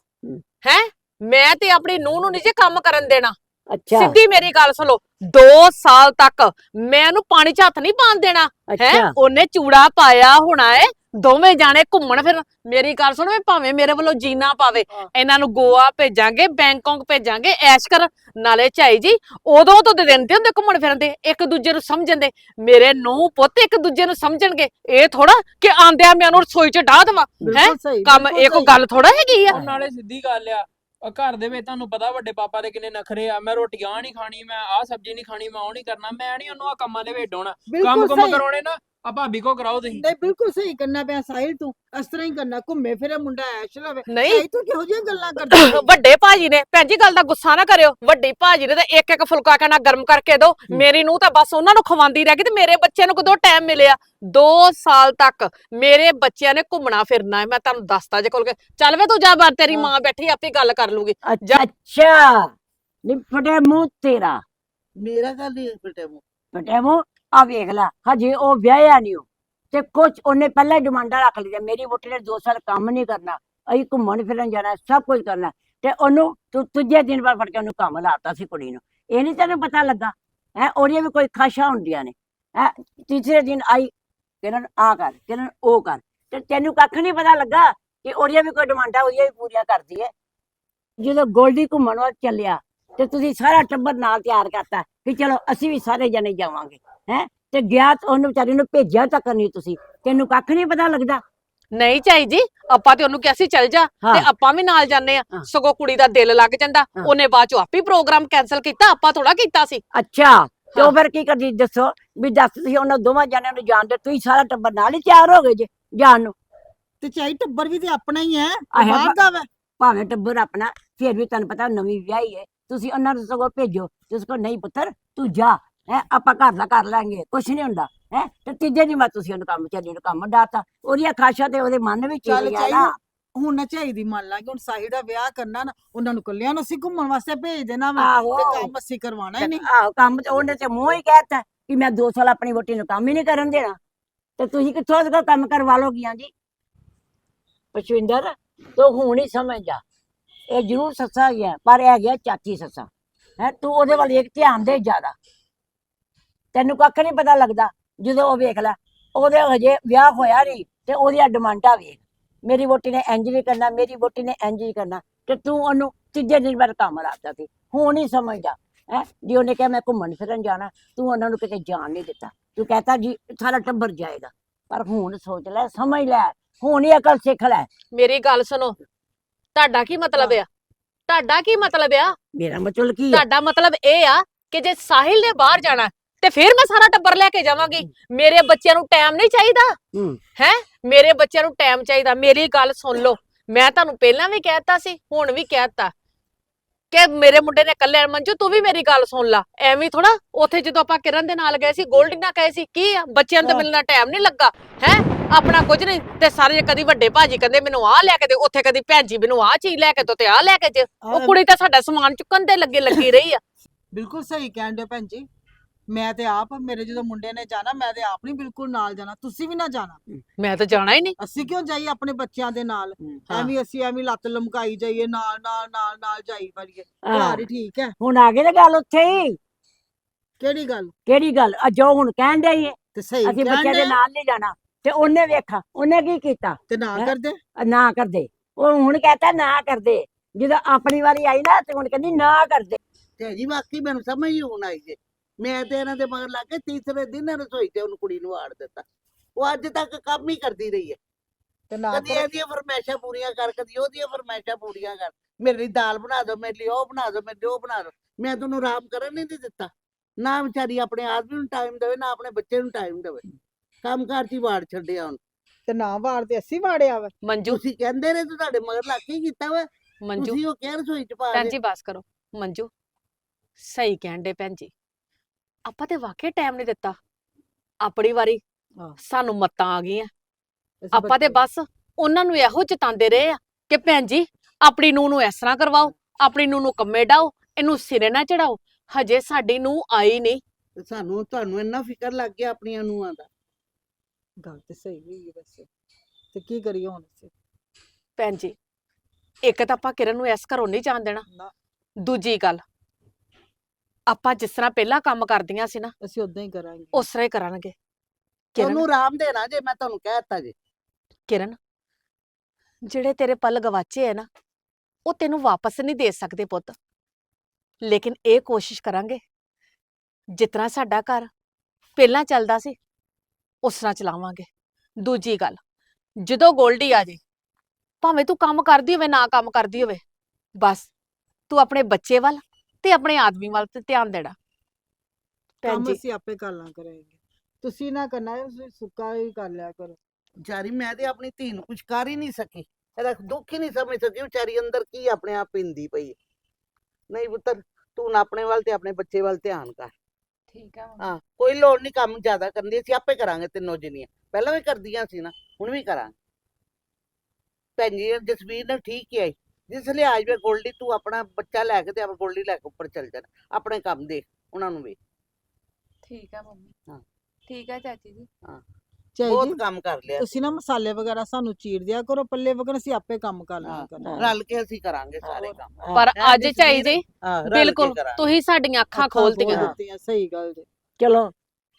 ਹੈ। ਮੈਂ ਤੇ ਆਪਣੀ ਨੂੰਹ ਨੂੰ ਨਹੀਂ ਜੇ ਕੰਮ ਕਰਨ ਦੇਣਾ। ਅੱਛਾ। ਸਿੱਧੀ ਮੇਰੀ ਗੱਲ ਸੁਣ ਲਓ 2 ਸਾਲ ਤੱਕ ਮੈਂ ਉਹਨੂੰ ਪਾਣੀ 'ਚ ਹੱਥ ਨਹੀਂ ਪਾਣ ਦੇਣਾ। ਹੈ? ਅੱਛਾ। ਉਹਨੇ ਚੂੜਾ ਪਾਇਆ ਹੋਣਾ ਏ। ਦੋਵੇਂ ਜਾਣੇ ਘੁੰਮਣ ਫਿਰ ਮੇਰੀ ਗੱਲ ਸੁਣੋ ਵੀ ਭਾਵੇਂ ਮੇਰੇ ਵੱਲੋਂ ਜੀਨਾ ਪਾਵੇ। ਇਹਨਾਂ ਨੂੰ ਗੋਆ ਭੇਜਾਂਗੇ ਬੈਂਕਾਕ ਭੇਜਾਂਗੇ ਐਸ਼ ਕਰ ਨਾਲੇ ਝਾਈ ਜੀ ਉਦੋਂ ਤੋਂ ਦੇ ਦਿਨ ਤੇ ਹੁੰਦੇ ਘੁੰਮਣ ਫਿਰਨ ਦੇ ਇੱਕ ਦੂਜੇ ਨੂੰ ਸਮਝਣ ਦੇ ਮੇਰੇ ਨੂੰ ਪੁੱਤ ਇੱਕ ਦੂਜੇ ਨੂੰ ਸਮਝਣਗੇ ਇਹ ਥੋੜਾ ਕਿ ਆਂਦਿਆਂ ਮੈਂ ਉਹਨੂੰ ਰਸੋਈ 'ਚ ਡਾਹ ਦੇਵਾਂ ਹੈ ਕੰਮ ਇਹ ਸਹੀ। ਗੱਲ ਥੋੜਾ ਹੈਗੀ ਆ ਨਾਲੇ ਸਿੱਧੀ ਗੱਲ ਆ ਉਹ ਘਰ ਦੇ ਵਿੱਚ ਤੁਹਾਨੂੰ ਪਤਾ ਵੱਡੇ ਪਾਪਾ ਦੇ ਕਿੰਨੇ ਨਖਰੇ ਆ ਮੈਂ ਰੋਟੀ ਆਹ ਨਹੀਂ ਖਾਣੀ ਮੈਂ ਆਹ ਸਬਜ਼ੀ ਨਹੀਂ ਖਾਣੀ ਮੈਂ ਉਹ ਨਹੀਂ ਕਰਨਾ ਮੈਂ ਨਹੀਂ ਉਹਨੂੰ ਆ ਕੰਮਾਂ ਦੇ ਵਿੱਚ ਡਾਉਣਾ ਕੰਮ ਕੁਮ ਕਰਾਉਣੇ ਨਾ ਆ ਭਾਬੀ ਕੋ ਕਰਾਓ ਤੁਸੀਂ। ਨਹੀਂ ਬਿਲਕੁਲ ਸਹੀ ਕਰਨਾ ਪਿਆ ਸਾਹਿਲ ਤੂੰ। ਇਸ ਤਰ੍ਹਾਂ ਹੀ ਕਰਨਾ ਘੁੰਮੇ ਫਿਰੇ ਮੁੰਡਾ ਐਸ਼ ਲਵੇ। ਨਹੀਂ। ਤੂੰ ਕਿਹੋ ਜਿਹੀਆਂ ਗੱਲਾਂ ਕਰਦਾ? ਵੱਡੇ ਭਾਜੀ ਨੇ ਭੈਣ ਜੀ ਗੱਲ ਦਾ ਗੁੱਸਾ ਨਾ ਕਰਿਓ। ਵੱਡੀ ਭਾਜੀ ਨੇ ਤਾਂ ਇੱਕ ਇੱਕ ਫੁਲਕਾ ਕਹਿਣਾ ਗਰਮ ਕਰਕੇ ਦਿਓ ਮੇਰੀ ਨੂੰ ਤਾਂ ਬਸ ਉਹਨਾਂ ਨੂੰ ਖਵਾਉਂਦੀ ਰਹਿ ਗਈ ਤੇ ਮੇਰੇ ਬੱਚਿਆਂ ਨੂੰ ਕਦੋਂ ਟਾਈਮ ਮਿਲਿਆ? 2 ਸਾਲ ਤੱਕ ਮੇਰੇ ਬੱਚਿਆਂ ਨੇ ਘੁੰਮਣਾ ਫਿਰਨਾ ਹੈ। ਮੈਂ ਤੁਹਾਨੂੰ ਦੱਸਤਾ ਜੇ ਕੋਲ ਕੇ। ਚੱਲ ਵੇ ਤੂੰ ਜਾ ਬਾਹਰ ਤੇਰੀ ਹਾਂ। ਮਾਂ ਬੈਠੀ ਆਪੇ ਗੱਲ ਕਰ ਲੂਗੀ। ਅੱਛਾ ਅੱਛਾ। ਮੂੰਹ ਤੇਰਾ। ਮੇਰਾ ਗੱਲ ਨਹੀਂ ਬੇਟੇ ਮੂੰਹ। ਫਟੇ ਮੂੰਹ? ਆ ਵੇਖ ਲੈ, ਹਜੇ ਉਹ ਵਿਆਹਿਆ ਨਹੀਂ ਉਹ। ਤੇ ਕੁਝ ਉਹਨੇ ਪਹਿਲਾਂ ਹੀ ਡਿਮਾਂਡਾਂ ਰੱਖ ਲਈਆਂ, ਮੇਰੀ ਵੋਟੀ ਨੇ 2 ਸਾਲ ਕੰਮ ਨਹੀਂ ਕਰਨਾ, ਅਸੀਂ ਘੁੰਮਣ ਫਿਰਨ ਜਾਣਾ, ਸਭ ਕੁਝ ਕਰਨਾ। ਤੇ ਉਹਨੂੰ ਤੂੰ ਤੁਝੇ ਦਿਨ ਬਾਅਦ ਫੜ ਕੇ ਉਹਨੂੰ ਕੰਮ ਲਾਤਾ ਸੀ ਕੁੜੀ ਨੂੰ। ਇਹ ਨਹੀਂ ਤੈਨੂੰ ਪਤਾ ਲੱਗਾ? ਹੈ, ਉਹਦੀਆਂ ਵੀ ਕੋਈ ਖਾਸ਼ਾਂ ਹੁੰਦੀਆਂ ਨੇ। ਹੈ, ਤੀਸਰੇ ਦਿਨ ਆਈ ਕਿਰਨ ਆ ਕਰ ਕਿਰਨ ਉਹ ਕਰ। ਤੇ ਤੈਨੂੰ ਕੱਖ ਨਹੀਂ ਪਤਾ ਲੱਗਾ ਕਿ ਉਹਦੀਆਂ ਵੀ ਕੋਈ ਡਿਮਾਂਡਾਂ ਉਹਦੀਆਂ ਵੀ ਪੂਰੀਆਂ ਕਰਦੀ ਹੈ? ਜਦੋਂ ਗੋਲਡੀ ਘੁੰਮਣ ਵੱਲ ਚੱਲਿਆ, ਤੇ ਤੁਸੀਂ ਸਾਰਾ ਟੱਬਰ ਨਾਲ ਤਿਆਰ ਕਰਤਾ ਕਿ ਚਲੋ ਅਸੀਂ ਵੀ ਸਾਰੇ ਜਣੇ ਜਾਵਾਂਗੇ। ਹੈ? ਤੇ ਗਿਆ ਤਾਂ ਉਹਨੂੰ ਵਿਚਾਰੀ ਨੂੰ ਭੇਜਿਆ ਤੱਕ ਨਹੀਂ ਤੁਸੀਂ। ਤੈਨੂੰ ਕੱਖ ਨਹੀਂ ਪਤਾ ਲੱਗਦਾ? ਨਹੀਂ ਚਾਈ ਜੀ ਆਪਾਂ ਤੇ ਉਹਨੂੰ ਕਿਹਾ ਸੀ ਚੱਲ ਜਾ ਤੇ ਆਪਾਂ ਵੀ ਨਾਲ ਜਾਂਦੇ ਆ ਹਾਂ। ਸਗੋਂ ਕੁੜੀ ਦਾ ਦਿਲ ਲੱਗ ਜਾਂਦਾ। ਹਾਂ। ਉਹਨੇ ਬਾਅਦ ਚ ਆਪੇ ਪ੍ਰੋਗਰਾਮ ਕੈਨਸਲ ਕੀਤਾ ਆਪਾਂ ਥੋੜਾ ਕੀਤਾ ਸੀ। ਅੱਛਾ ਤੇ ਹਾਂ। ਉਹ ਫਿਰ ਕੀ ਕਰਦੀ ਦੱਸੋ ਵੀ ਦੱਸ ਤੁਸੀਂ ਉਹਨਾਂ ਦੋਵਾਂ ਜਣਿਆਂ ਨੂੰ ਜਾਣ ਦੇ ਤੁਸੀਂ ਸਾਰਾ ਟੱਬਰ ਨਾਲ ਹੀ ਤਿਆਰ ਹੋ ਗਏ ਜੇ ਜਾਣ ਨੂੰ। ਤੇ ਚਾਹੀ ਟੱਬਰ ਵੀ ਤੇ ਆਪਣਾ ਹੀ ਹੈ ਆਹੇ ਬਾਹਰ ਦਾ ਵਾ। ਭਾਵੇਂ ਟੱਬਰ ਆਪਣਾ ਫਿਰ ਵੀ ਤੁਹਾਨੂੰ ਪਤਾ ਨਵੀਂ ਵਿਆਹੀ ਹੈ। ਤੁਸੀਂ ਉਹਨਾਂ ਨੂੰ ਸਗੋਂ ਭੇਜੋ ਤੁਸੀਂ ਕਹੋ ਨਹੀਂ ਪੁੱਤਰ ਤੂੰ ਜਾ ਹੈ ਆਪਾਂ ਘਰ ਦਾ ਕਰ ਲਾਂਗੇ ਕੁਛ ਨਹੀਂ ਹੁੰਦਾ ਹੈ ਤੇ ਤੀਜੇ ਦੀ ਮੈਂ ਤੁਸੀਂ ਉਹਨੂੰ ਕੰਮ ਚੱਲੀ ਨੂੰ ਕੰਮ ਡਾਤਾ ਉਹਦੀਆਂ ਖਾਸ਼ਾਂ ਤੇ ਉਹਦੇ ਮਨ ਵਿੱਚ ਚੱਲ ਹੀ ਗਿਆ ਚਾਹੀ ਨਾ। ਹੁਣ ਨਾ ਚਾਹੀਦੀ ਮੰਨ ਲਾਂਗੇ ਹੁਣ ਸਾਹਿਲ ਦਾ ਵਿਆਹ ਕਰਨਾ ਨਾ ਉਹਨਾਂ ਨੂੰ ਕੱਲਿਆਂ ਨੂੰ ਅਸੀਂ ਘੁੰਮਣ ਵਾਸਤੇ ਭੇਜ ਦੇਣਾ ਵਾ ਆਹੋ। ਤੇ ਕੰਮ ਅਸੀਂ ਕਰਵਾਉਣਾ ਹੀ ਨਹੀਂ। ਆਹੋ ਕੰਮ ਤੇ ਉਹਨੇ ਤੇ ਮੂੰਹ ਹੀ ਕਹਿਤਾ ਕਿ ਮੈਂ 2 ਸਾਲ ਆਪਣੀ ਵੋਟੀ ਨੂੰ ਕੰਮ ਹੀ ਨਹੀਂ ਕਰਨ ਦੇਣਾ। ਤੇ ਤੁਸੀਂ ਕਿੱਥੋਂ ਉਹਦੇ ਕੋਲ ਕੰਮ ਕਰਵਾ ਲੋਗੀਆਂ ਜੀ? ਪਸ਼ਵਿੰਦਰ ਤੂੰ ਹੁਣ ਹੀ ਸਮਝ ਜਾ। ਇਹ ਜ਼ਰੂਰ ਸੱਸਾ ਗਿਆ ਪਰ ਇਹ ਗਿਆ ਚਾਚੀ ਸੱਸਾ। ਹੈ ਤੂੰ ਉਹਦੇ ਵੱਲ ਇੱਕ ਧਿਆਨ ਦੇ ਜ਼ਿਆਦਾ। ਤੈਨੂੰ ਕੱਖ ਨਹੀਂ ਪਤਾ ਲੱਗਦਾ ਜਦੋਂ ਉਹ ਵੇਖ ਲੈ ਉਹਦੇ ਹਜੇ ਵਿਆਹ ਹੋਇਆ ਨਹੀਂ ਤੇ ਉਹਦੀਆਂ ਡਿਮਾਂਡਾਂ ਵੇਖ। ਮੇਰੀ ਵੋਟੀ ਨੇ ਇੰਜ ਨਹੀਂ ਕਰਨਾ ਮੇਰੀ ਵੋਟੀ ਨੇ ਇੰਜ ਹੀ ਕਰਨਾ ਤੇ ਤੂੰ ਉਹਨੂੰ ਤੀਜੇ ਦਿਨ ਬਾਅਦ ਕੰਮ ਲਾਤਾ ਸੀ। ਹੁਣ ਹੀ ਸਮਝਦਾ ਹੈ ਜੇ ਉਹਨੇ ਕਿਹਾ ਮੈਂ ਘੁੰਮਣ ਫਿਰਨ ਜਾਣਾ ਤੂੰ ਉਹਨਾਂ ਨੂੰ ਕਿਤੇ ਜਾਣ ਨਹੀਂ ਦਿੱਤਾ। ਤੂੰ ਕਹਤਾ ਜੀ ਸਾਰਾ ਟੱਬਰ ਜਾਏਗਾ। ਪਰ ਹੁਣ ਸੋਚ ਲੈ ਸਮਝ ਲੈ ਹੁਣ ਹੀ ਅਕਲ ਸਿੱਖ ਲੈ। ਮੇਰੀ ਗੱਲ ਸੁਣੋ ਤੁਹਾਡਾ ਕੀ ਮਤਲਬ ਆ? ਤੁਹਾਡਾ ਕੀ ਮਤਲਬ ਆ? ਮੇਰਾ ਮਤਲਬ ਕੀ ਹੈ ਤੁਹਾਡਾ ਮਤਲਬ ਇਹ ਆ ਕਿ ਜੇ ਸਾਹਿਲ ਨੇ ਬਾਹਰ ਜਾਣਾ ਤੇ ਫਿਰ ਮੈਂ ਸਾਰਾ ਟੱਬਰ ਲੈ ਕੇ ਜਾਵਾਂਗੀ। ਮੇਰੇ ਬੱਚਿਆਂ ਨੂੰ ਟਾਈਮ ਨਹੀਂ ਚਾਹੀਦਾ। ਹੂੰ। ਹੈ? ਮੇਰੇ ਬੱਚਿਆਂ ਨੂੰ ਟਾਈਮ ਚਾਹੀਦਾ। ਮੇਰੀ ਗੱਲ ਸੁਣ ਲਓ। ਮੈਂ ਤੁਹਾਨੂੰ ਪਹਿਲਾਂ ਵੀ ਕਹਿਤਾ ਸੀ ਹੁਣ ਵੀ ਕਹਿਤਾ ਕਿ ਮੇਰੇ ਮੁੰਡੇ ਨੇ ਕੱਲੇ ਮੰਜੂ ਤੂੰ ਵੀ ਮੇਰੀ ਗੱਲ ਸੁਣ ਲਾ। ਐਵੇਂ ਥੋੜਾ ਉੱਥੇ ਜਦੋਂ ਆਪਾਂ ਕਿਰਨ ਦੇ ਨਾਲ ਗਏ ਸੀ ਗੋਲਡੀ ਨਾਲ ਗਏ ਸੀ ਕੀ ਆ? ਬੱਚਿਆਂ ਨੂੰ ਤਾਂ। ਮਿਲਣਾ ਟਾਈਮ ਨਹੀਂ ਲੱਗਾ। ਹੈ? ਆਪਣਾ ਕੁਝ ਨਹੀਂ। ਤੇ ਸਾਰੇ ਕਦੀ ਵੱਡੇ ਭਾਜੀ ਕਹਿੰਦੇ ਮੈਨੂੰ ਆਹ ਲੈ ਕੇ ਦੇ। ਉੱਥੇ ਕਦੀ ਭੈਣ ਜੀ ਮੈਨੂੰ ਆਹ ਚੀਜ਼ ਲੈ ਕੇ ਦੋ ਤੇ ਆਹ ਲੈ ਕੇ ਦੇ। ਉਹ ਕੁੜੀ ਤਾਂ ਸਾਡਾ ਸਮਾਨ ਚੁੱਕਣ ਤੇ ਲੱਗੇ ਲੱਗੀ ਰਹੀ ਆ। ਬਿਲਕੁਲ ਸਹੀ ਕਹਿਣ ਦੇ ਭੈਣ ਜੀ। ਮੈਂ ਤੇ ਆਪ ਮੇਰੇ ਜਦੋਂ ਮੁੰਡੇ ਨੇ ਜਾਣਾ ਮੈਂ ਤੇ ਆਪ ਨਹੀਂ ਬਿਲਕੁਲ ਨਾਲ ਜਾਣਾ ਤੁਸੀਂ ਵੀ ਨਾ ਜਾਣਾ। ਮੈਂ ਤਾਂ ਜਾਣਾ ਹੀ ਨਹੀਂ। ਅਸੀਂ ਕਿਉਂ ਜਾਈਏ ਆਪਣੇ ਬੱਚਿਆਂ ਦੇ ਨਾਲ? ਹਾਂ। ਐਵੇਂ ਅਸੀਂ ਐਵੇਂ ਲੱਤ ਲਮਕਾਈ ਜਾਈਏ ਨਾਲ ਨਾਲ ਨਾਲ ਨਾਲ ਜਾਈ ਵੜੀਏ ਹਾਂ। ਘਰ ਹੀ ਠੀਕ ਹੈ। ਹੁਣ ਆ ਗਏ ਨਾ ਗੱਲ ਉੱਥੇ ਹੀ। ਕਿਹੜੀ ਗੱਲ? ਕਿਹੜੀ ਗੱਲ? ਆ ਜੋ ਹੁਣ ਕਹਿਣ ਡਈ ਏ ਤੇ ਸਹੀ ਅਸੀਂ ਬੱਚਿਆਂ ਦੇ ਨਾਲ ਨਹੀਂ ਜਾਣਾ। ਤੇ ਉਹਨੇ ਵੇਖਾ ਉਹਨੇ ਕੀ ਕੀਤਾ? ਤੇ ਨਾ ਹੈਂ? ਕਰਦੇ? ਆ ਨਾ ਕਰਦੇ। ਉਹ ਹੁਣ ਕਹਤਾ ਨਾ ਕਰਦੇ। ਜਦੋਂ ਆਪਣੀ ਵਾਰੀ ਆਈ ਨਾ ਤੇ ਹੁਣ ਕਹਿੰਦੀ ਨਾ ਕਰਦੇ। ਤੇ ਜੀ ਬਾਕੀ ਮੈਨੂੰ ਸਮਝ ਹੀ ਹੁਣ ਆਈ ਜੇ। ਮੈਂ ਤੇ ਇਹਨਾਂ ਦੇ ਮਗਰ ਲੱਗ ਕੇ ਤੀਸਰੇ ਦਿਨ ਰਸੋਈ ਤੇ ਉਹਨੂੰ ਕੁੜੀ ਨੂੰ ਆੜ ਦਿੱਤਾ। ਉਹ ਅੱਜ ਤੱਕ ਕੰਮ ਹੀ ਕਰਦੀ ਰਹੀ ਹੈ। ਤੇ ਨਾ ਕਦੀ। ਇਹਦੀਆਂ ਫਰਮੈਸ਼ਾਂ ਪੂਰੀਆਂ ਕਰ ਕਦੀ ਉਹਦੀਆਂ ਫਰਮੈਸ਼ਾਂ ਪੂਰੀਆਂ ਕਰ। ਮੇਰੇ ਲਈ ਦਾਲ ਬਣਾ ਦਿਓ ਮੇਰੇ ਲਈ ਉਹ ਬਣਾ ਦਿਓ ਮੇਰੇ ਲਈ ਉਹ ਬਣਾ ਦਿਓ। ਮੈਂ ਤੁਹਾਨੂੰ ਆਰਾਮ ਕਰਨ ਨਹੀਂ ਦਿੱਤਾ। ਨਾ ਵਿਚਾਰੀ ਆਪਣੇ ਆਦਮੀ ਨੂੰ ਟਾਈਮ ਦੇਵੇ ਨਾ ਆਪਣੇ ਬੱਚੇ ਨੂੰ ਟਾਈਮ ਦੇਵੇ। ਕੰਮ ਕਾਰ ਚ ਹੀ ਵਾੜ ਛੱਡਿਆ ਹੁਣ ਤੇ ਨਾ ਵਾਰ ਤੇ ਅਸੀਂ ਵਾੜਿਆ ਵਾ। ਮੰਜੂ। ਤੁਸੀਂ ਕਹਿੰਦੇ ਰਹੇ ਤੇ ਤੁਹਾਡੇ ਮਗਰ ਲੱਗ ਕੇ ਕੀਤਾ ਵਾ। ਮੰਜੂ। ਤੁਸੀਂ ਉਹ ਕਹਿ ਰਸੋਈ ਚ ਪਾ ਭੈਣ ਦੇ ਜੀ ਬਸ ਕਰੋ। ਮੰਜੂ ਸਹੀ ਕਹਿਣ ਦੇ ਭੈਣ ਜੀ। ਆਪਾਂ ਤੇ ਵਾਕਈ ਟਾਈਮ ਨਹੀਂ ਦਿੱਤਾ। ਆਪਣੀ ਵਾਰੀ ਹਾਂ। ਸਾਨੂੰ ਮੱਤਾਂ ਆ ਗਈਆਂ। ਆਪਾਂ ਤੇ ਬਸ ਉਹਨਾਂ ਨੂੰ ਇਹੋ ਚਤਾਉਂਦੇ ਰਹੇ ਆ ਕਿ ਭੈਣ ਜੀ ਆਪਣੀ ਨੂੰ ਨੂੰ ਇਸ ਤਰ੍ਹਾਂ ਕਰਵਾਓ ਆਪਣੀ ਨੂੰ ਨੂੰ ਕੰਮੇ ਡਾਓ ਇਹਨੂੰ ਸਿਰੇ ਨਾ ਚੜਾਓ। ਹਜੇ ਸਾਡੀ ਨੂੰ ਆਈ ਨਹੀਂ। ਤੇ ਸਾਨੂੰ ਤੁਹਾਨੂੰ ਇੰਨਾ ਫਿਕਰ ਲੱਗ ਗਿਆ ਆਪਣੀਆਂ ਨੂੰਹਾਂ ਦਾ? ਗੱਲ ਤੇ ਸਹੀ ਹੋਈ ਹੈ ਵੈਸੇ। ਤੇ ਕੀ ਕਰੀਏ ਹੁਣ ਅਸੀਂ? ਭੈਣ ਜੀ ਇੱਕ ਤਾਂ ਆਪਾਂ ਕਿਰਨ ਨੂੰ ਇਸ ਘਰੋਂ ਨਹੀਂ ਜਾਣ ਦੇਣਾ। ਨਾ। ਦੂਜੀ ਗੱਲ ਆਪਾਂ ਜਿਸ ਤਰ੍ਹਾਂ ਪਹਿਲਾਂ ਕੰਮ ਕਰਦੀਆਂ ਸੀ ਨਾ ਅਸੀਂ ਉਦਾਂ ਹੀ ਕਰਾਂਗੇ। ਉਸ ਤਰ੍ਹਾਂ ਹੀ ਕਰਾਂਗੇ। ਕਿਰਨ ਉਹਨੂੰ ਆਰਾਮ ਦੇਣਾ ਜੇ ਮੈਂ ਤੁਹਾਨੂੰ ਕਹਿ ਦਿੱਤਾ ਜੇ। ਕਿਰਨ ਜਿਹੜੇ ਤੇਰੇ ਪਲ ਗਵਾਚੇ ਹੈ ਨਾ ਉਹ ਤੈਨੂੰ ਵਾਪਸ ਨਹੀਂ ਦੇ ਸਕਦੇ ਪੁੱਤ। ਲੇਕਿਨ ਇਹ ਕੋਸ਼ਿਸ਼ ਕਰਾਂਗੇ ਜਿਤਨਾ ਸਾਡਾ ਘਰ ਪਹਿਲਾਂ ਚੱਲਦਾ ਸੀ ਉਸ ਤਰ੍ਹਾਂ ਚਲਾਵਾਂਗੇ। ਦੂਜੀ ਗੱਲ ਜਦੋਂ ਗੋਲਡੀ ਆ ਜੇ ਭਾਵੇਂ ਤੂੰ ਕੰਮ ਕਰਦੀ ਹੋਵੇ ਨਾ ਕੰਮ ਕਰਦੀ ਹੋਵੇ ਬਸ ਤੂੰ ਆਪਣੇ ਬੱਚੇ ਵੱਲ ਤੇ ਆਪਣੇ ਆਦਮੀ ਵੱਲ ਤੇ ਧਿਆਨ ਦੇਣਾ। ਭੈਣ ਕੰਮ ਜੀ। ਅਸੀਂ ਆਪੇ ਕਰ ਲਾਂ ਕਰਾਂਗੇ। ਤੁਸੀਂ ਨਾ ਕਰਨਾ ਤੁਸੀਂ ਸੁੱਕਾ ਹੀ ਕਰ ਲਿਆ ਕਰੋ। ਵਿਚਾਰੀ ਮੈਂ ਤੇ ਆਪਣੀ ਧੀ ਨੂੰ ਕੁਝ ਕਰ ਹੀ ਨਹੀਂ ਸਕੀ। ਇਹਦਾ ਦੁੱਖ ਹੀ ਨਹੀਂ ਸਮਝ ਸਕੀ ਵਿਚਾਰੀ ਅੰਦਰ ਕੀ ਆਪਣੇ ਆਪ ਪਿੰਦੀ ਪਈ ਹੈ। ਨਹੀਂ ਪੁੱਤਰ ਤੂੰ ਨਾ ਆਪਣੇ ਵੱਲ ਤੇ ਆਪਣੇ ਬੱਚੇ ਵੱਲ ਧਿਆਨ ਕਰ। ਠੀਕ ਆ ਹਾਂ ਕੋਈ ਲੋੜ ਨਹੀਂ ਕੰਮ ਜ਼ਿਆਦਾ ਕਰਨ ਦੀ ਅਸੀਂ ਆਪੇ ਕਰਾਂਗੇ ਤਿੰਨੋਂ ਜਣੀਆਂ। ਪਹਿਲਾਂ ਵੀ ਕਰਦੀਆਂ ਸੀ ਨਾ ਹੁਣ ਵੀ ਕਰਾਂਗੇ। ਭੈਣ ਜੀ ਜਸਵੀਰ ਨੇ ਠੀਕ ਹੀ ਆਈ। ਜਿਸ ਲਈ ਆਜ ਵੇ ਗੋਲਡੀ ਤੂੰ ਆਪਣਾ ਬੱਚਾ ਲੈ ਕੇ ਤੇ ਆਪਣਾ ਗੋਲਡੀ ਲੈ ਕੇ ਉੱਪਰ ਚੱਲ ਜਾਣਾ ਆਪਣੇ ਕੰਮ ਦੇਖ ਉਹਨਾਂ ਨੂੰ ਵੀ ਠੀਕ ਆ ਮੰਮੀ। ਹਾਂ। ਠੀਕ ਆ ਚਾਚੀ ਜੀ। ਚਾਹੀ ਬਹੁਤ ਜੀ ਕੰਮ ਕਰ ਲਿਆ। ਤੁਸੀਂ ਨਾ ਮਸਾਲੇ ਵਗੈਰਾ ਸਾਨੂੰ ਚੀਰ ਦਿਆ ਕਰੋ ਪੱਲੇ ਵਗੈਰਾ ਅਸੀਂ ਆਪੇ ਕੰਮ ਕਰ ਹਾਂ, ਕਰਾਂਗੇ। ਰਲ ਕੇ ਅਸੀਂ ਕਰਾਂਗੇ ਸਾਰੇ ਕੰਮ। ਪਰ ਹੈਂ ਅੱਜ ਜਸਵੀਰ? ਝਾਈ ਜੀ ਹਾਂ ਰਲ ਕੇ ਬਿਲਕੁਲ ਕਰਾਂਗੇ। ਤੁਸੀਂ ਸਾਡੀਆਂ ਅੱਖਾਂ ਖੋਲਤੀਆਂ। ਸਹੀ ਗੱਲ ਜੀ। ਚਲੋ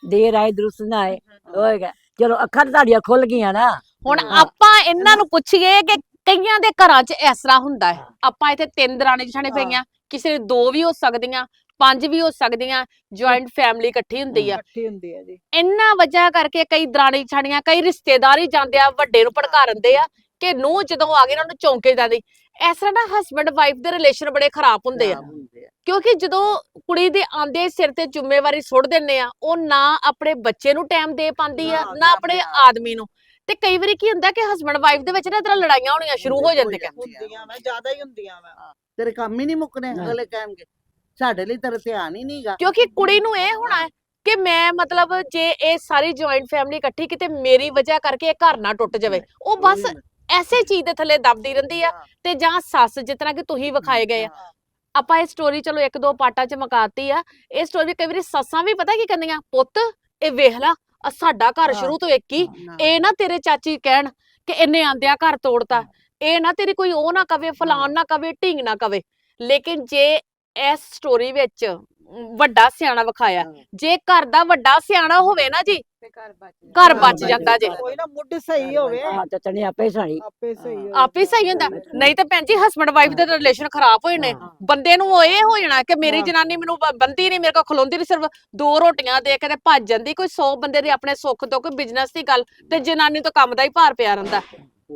ਦੇਰ ਆਏ ਦਰੁਸਤ ਨਾ ਆਏ ਹੋਏਗਾ। ਚਲੋ ਅੱਖਾਂ ਤਾਂ ਤੁਹਾਡੀਆਂ ਖੁੱਲ ਗਈਆਂ ਨਾ। ਹੁਣ ਹਾਂ। ਆਪਾਂ ਇਹਨਾਂ ਨੂੰ ਪੁੱਛੀਏ ਕਿ ਕਈਆਂ ਦੇ ਘਰਾਂ 'ਚ ਇਸ ਤਰ੍ਹਾਂ ਹੁੰਦਾ ਹੈ। ਆਪਾਂ ਇੱਥੇ ਤਿੰਨ ਦਰਾਣੇ ਜਠਾਣੇ। ਪਈਆਂ ਕਿਸੇ ਦੇ ਦੋ ਵੀ ਹੋ ਸਕਦੀਆਂ ਪੰਜ ਵੀ ਹੋ ਸਕਦੀਆਂ ਜੁਆਇੰਟ ਫੈਮਿਲੀ ਇਕੱਠੀ ਹੁੰਦੀ ਆ। ਇਕੱਠੀ ਹੁੰਦੀ ਹੈ ਜੀ। ਇੰਨਾ ਵਜ੍ਹਾ ਕਰਕੇ ਕਈ ਦਰਾਣੀ ਜਠਾਣੀਆਂ ਕਈ ਰਿਸ਼ਤੇਦਾਰ ਹੀ ਜਾਂਦੇ ਆ ਵੱਡੇ ਨੂੰ ਭੜਕਾ ਦਿੰਦੇ ਆ ਕਿ ਨੂੰ ਜਦੋਂ ਆ ਗਏ ਉਹਨਾਂ ਨੂੰ ਚੌਂਕੇ ਜਾਂਦੀ ਇਸ ਤਰ੍ਹਾਂ ਨਾ ਹਸਬੰਡ ਵਾਈਫ ਦੇ ਰਿਲੇਸ਼ਨ ਬੜੇ ਖਰਾਬ ਹੁੰਦੇ ਆ। ਆ। ਕਿਉਂਕਿ ਜਦੋਂ ਕੁੜੀ ਦੇ ਆਂਦੇ ਸਿਰ ਤੇ ਜ਼ਿੰਮੇਵਾਰੀ ਸੁੱਟ ਦਿੰਨੇ ਆ ਉਹ ਨਾ ਆਪਣੇ ਬੱਚੇ ਨੂੰ ਟਾਈਮ ਦੇ ਪਾਉਂਦੀ ਆ ਨਾ, ਆਪਣੇ ਆਪਣੇ ਆਪ ਆਦਮੀ ਨੂੰ। ਤੇ ਕਈ ਵਾਰੀ ਕੀ ਹੁੰਦਾ ਕਿ ਹਸਬੰਡ ਵਾਈਫ ਦੇ ਵਿੱਚ ਨਾ ਇਧਰ ਲੜਾਈਆਂ ਹੋਣੀਆਂ ਸ਼ੁਰੂ ਹੋ ਜਾਂਦੀਆਂ। ਹੁੰਦੀਆਂ ਮੈਂ ਜ਼ਿਆਦਾ ਹੀ ਹੁੰਦੀਆਂ ਮੈਂ ਤੇਰੇ ਕੰਮ ਹੀ ਨਹੀਂ ਮੁੱਕਣੇ। ਅਗਲੇ ਕਹਿਣਗੇ ਸਾਡੇ ਲਈ ਤੇਰਾ ਧਿਆਨ ਹੀ ਨਹੀਂਗਾ। ਕਿਉਂਕਿ ਕੁੜੀ ਨੂੰ ਇਹ ਹੋਣਾ ਹੈ ਕਿ ਮੈਂ ਮਤਲਬ ਜੇ ਇਹ ਸਾਰੀ ਜੁਆਇੰਟ ਫੈਮਿਲੀ ਇਕੱਠੀ ਕਿਤੇ ਮੇਰੀ ਵਜ੍ਹਾ ਕਰਕੇ ਇਹ ਘਰ ਨਾ ਟੁੱਟ ਜਾਵੇ ਉਹ ਬਸ ਐਸੇ ਚੀਜ਼ ਦੇ ਥੱਲੇ ਦਬਦੀ ਰਹਿੰਦੀ ਆ ਤੇ ਜਾਂ ਸੱਸ ਜਿਸ ਤਰ੍ਹਾਂ ਕਿ ਤੁਸੀਂ ਵਿਖਾਏ ਗਏ ਆ। ਆਪਾਂ ਇਹ ਸਟੋਰੀ ਚਲੋ ਇੱਕ ਦੋ ਪਾਰਟਾਂ 'ਚ ਮੁਕਾਤੀ ਆ। ਇਹ ਸਟੋਰੀ ਕਈ ਵਾਰੀ ਸੱਸਾਂ ਵੀ ਪਤਾ ਕੀ ਕਹਿੰਦੀਆਂ ਪੁੱਤ ਇਹ ਵੇਖ ਲਾ ਆਹ ਸਾਡਾ ਘਰ। ਸ਼ੁਰੂ ਤੋਂ ਇੱਕ ਹੀ। ਇਹ ਨਾ ਤੇਰੇ ਚਾਚੀ ਕਹਿਣ ਕਿ ਇਹਨੇ ਆਂਦਿਆਂ ਘਰ ਤੋੜਤਾ। ਇਹ ਨਾ ਤੇਰੀ ਕੋਈ ਉਹ ਨਾ ਕਵੇ ਫਲਾਨ ਨਾ ਕਵੇ ਢੀਂਗ ਨਾ ਕਵੇ। ਲੇਕਿਨ ਜੇ ਇਸ ਸਟੋਰੀ ਵਿੱਚ ਵੱਡਾ ਸਿਆਣਾ ਵਿਖਾਇਆ। ਹਾਂ। ਜੇ ਘਰ ਦਾ ਵੱਡਾ ਸਿਆਣਾ ਹੋਵੇ ਨਾ ਜੀ ਤੇ ਘਰ ਬਚ ਜਾਂਦਾ। ਘਰ ਘਰ ਬਚ ਬਚ ਜਾਂਦਾ ਜੇ। ਕੋਈ ਨਾ ਮੁੱਢ ਸਹੀ ਹੋਵੇ। ਹਾਂ ਤੇ ਤਨੇ ਆਪੇ ਸਾਣੀ ਆਪੇ ਸਹੀ ਹੋਵੇ ਆਪੇ ਸਹੀ ਹੁੰਦਾ। ਨਹੀਂ ਤਾਂ ਭੈਣ ਜੀ ਹਸਬੰਡ ਵਾਈਫ ਦੇ ਰਿਲੇਸ਼ਨ ਖਰਾਬ ਹੋਏ ਨੇ। ਹਾਂ। ਬੰਦੇ ਨੂੰ ਉਹ ਇਹ ਹੋ ਜਾਣਾ ਕਿ ਮੇਰੀ ਹਾਂ। ਜਨਾਨੀ ਮੈਨੂੰ ਬ- ਬੰਦੀ ਨਹੀਂ ਮੇਰੇ ਕੋਲ ਖਲੋਂਦੀ ਨਹੀਂ ਸਿਰਫ ਦੋ ਰੋਟੀਆਂ ਦੇ ਕੇ ਤੇ ਭੱਜ ਜਾਂਦੀ। ਕੋਈ 100 ਬੰਦੇ ਦੇ ਆਪਣੇ ਸੁੱਖ ਤੋਂ ਕੋਈ ਬਿਜ਼ਨਸ ਦੀ ਗੱਲ ਤੇ ਜਨਾਨੀ ਤੋਂ ਕੰਮ ਦਾ ਹੀ ਭਾਰ ਪਿਆ ਰਹਿੰਦਾ।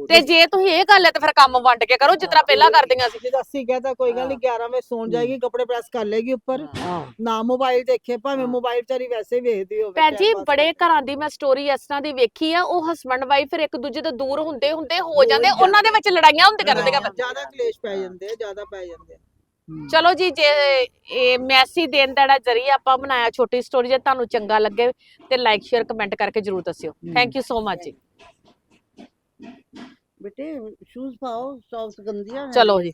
ਤੇ ਜੇ ਤੁਸੀਂ ਇਹ ਗੱਲ ਹੈ ਤੇ ਫਿਰ ਕੰਮ ਵੰਡ ਕੇ ਕਰੋ ਜਿਸ ਤਰ੍ਹਾਂ ਪਹਿਲਾਂ ਕਰਦੀਆਂ ਸੀ। ਜਿੱਦਾਂ ਅਸੀਂ ਕਹਤਾ ਕੋਈ ਗੱਲ ਨਹੀਂ 11 ਵਜੇ ਸੌਣ ਜਾਏਗੀ ਕੱਪੜੇ ਪ੍ਰੈਸ ਕਰ ਲੇਗੀ ਉੱਪਰ। ਨਾ ਮੋਬਾਈਲ ਦੇਖੇ ਭਾਵੇਂ। ਮੋਬਾਈਲ ਚਾਰੀ ਵੈਸੇ ਵੇਖਦੀ ਹੋਵੇ ਭੈਣ ਜੀ ਬੜੇ। ਘਰਾਂ ਦੀ ਮੈਂ ਸਟੋਰੀ ਇਸ ਤਰ੍ਹਾਂ ਦੀ ਵੇਖੀ ਆ ਉਹ ਹਸਬੰਡ ਵਾਈਫ ਫਿਰ ਇੱਕ ਦੂਜੇ ਤੋਂ ਦੂਰ ਹੁੰਦੇ ਹੁੰਦੇ ਹੋ ਜਾਂਦੇ। ਉਹਨਾਂ ਦੇ ਵਿੱਚ ਲੜਾਈਆਂ ਹੁੰਦੀਆਂ ਕਰਦੀਆਂ ਹਾਂ, ਜ਼ਿਆਦਾ ਕਲੇਸ਼ ਪੈ ਜਾਂਦੇ ਆ ਜ਼ਿਆਦਾ ਪੈ ਜਾਂਦੇ ਆ। ਚਲੋ ਜੀ ਜੇ ਇਹ ਮੈਸੇਜ ਦੇਣ ਦਾ ਜ਼ਰੀਆ ਆਪਾਂ ਬਣਾਇਆ ਛੋਟੀ ਸਟੋਰੀ ਜੇ ਤੁਹਾਨੂੰ ਚੰਗਾ ਲੱਗੇ ਤੇ ਲਾਈਕ ਸ਼ੇਅਰ ਕਮੈਂਟ ਕਰਕੇ ਜਰੂਰ ਦੱਸਿਓ। ਥੈਂਕ ਯੂ ਸੋ ਮਚ ਜੀ। ਬੇਟੇ ਸ਼ੂਜ਼ ਪਾਓ ਸੌਕਸ ਗੰਦੀਆਂ ਚਲੋ ਜੀ।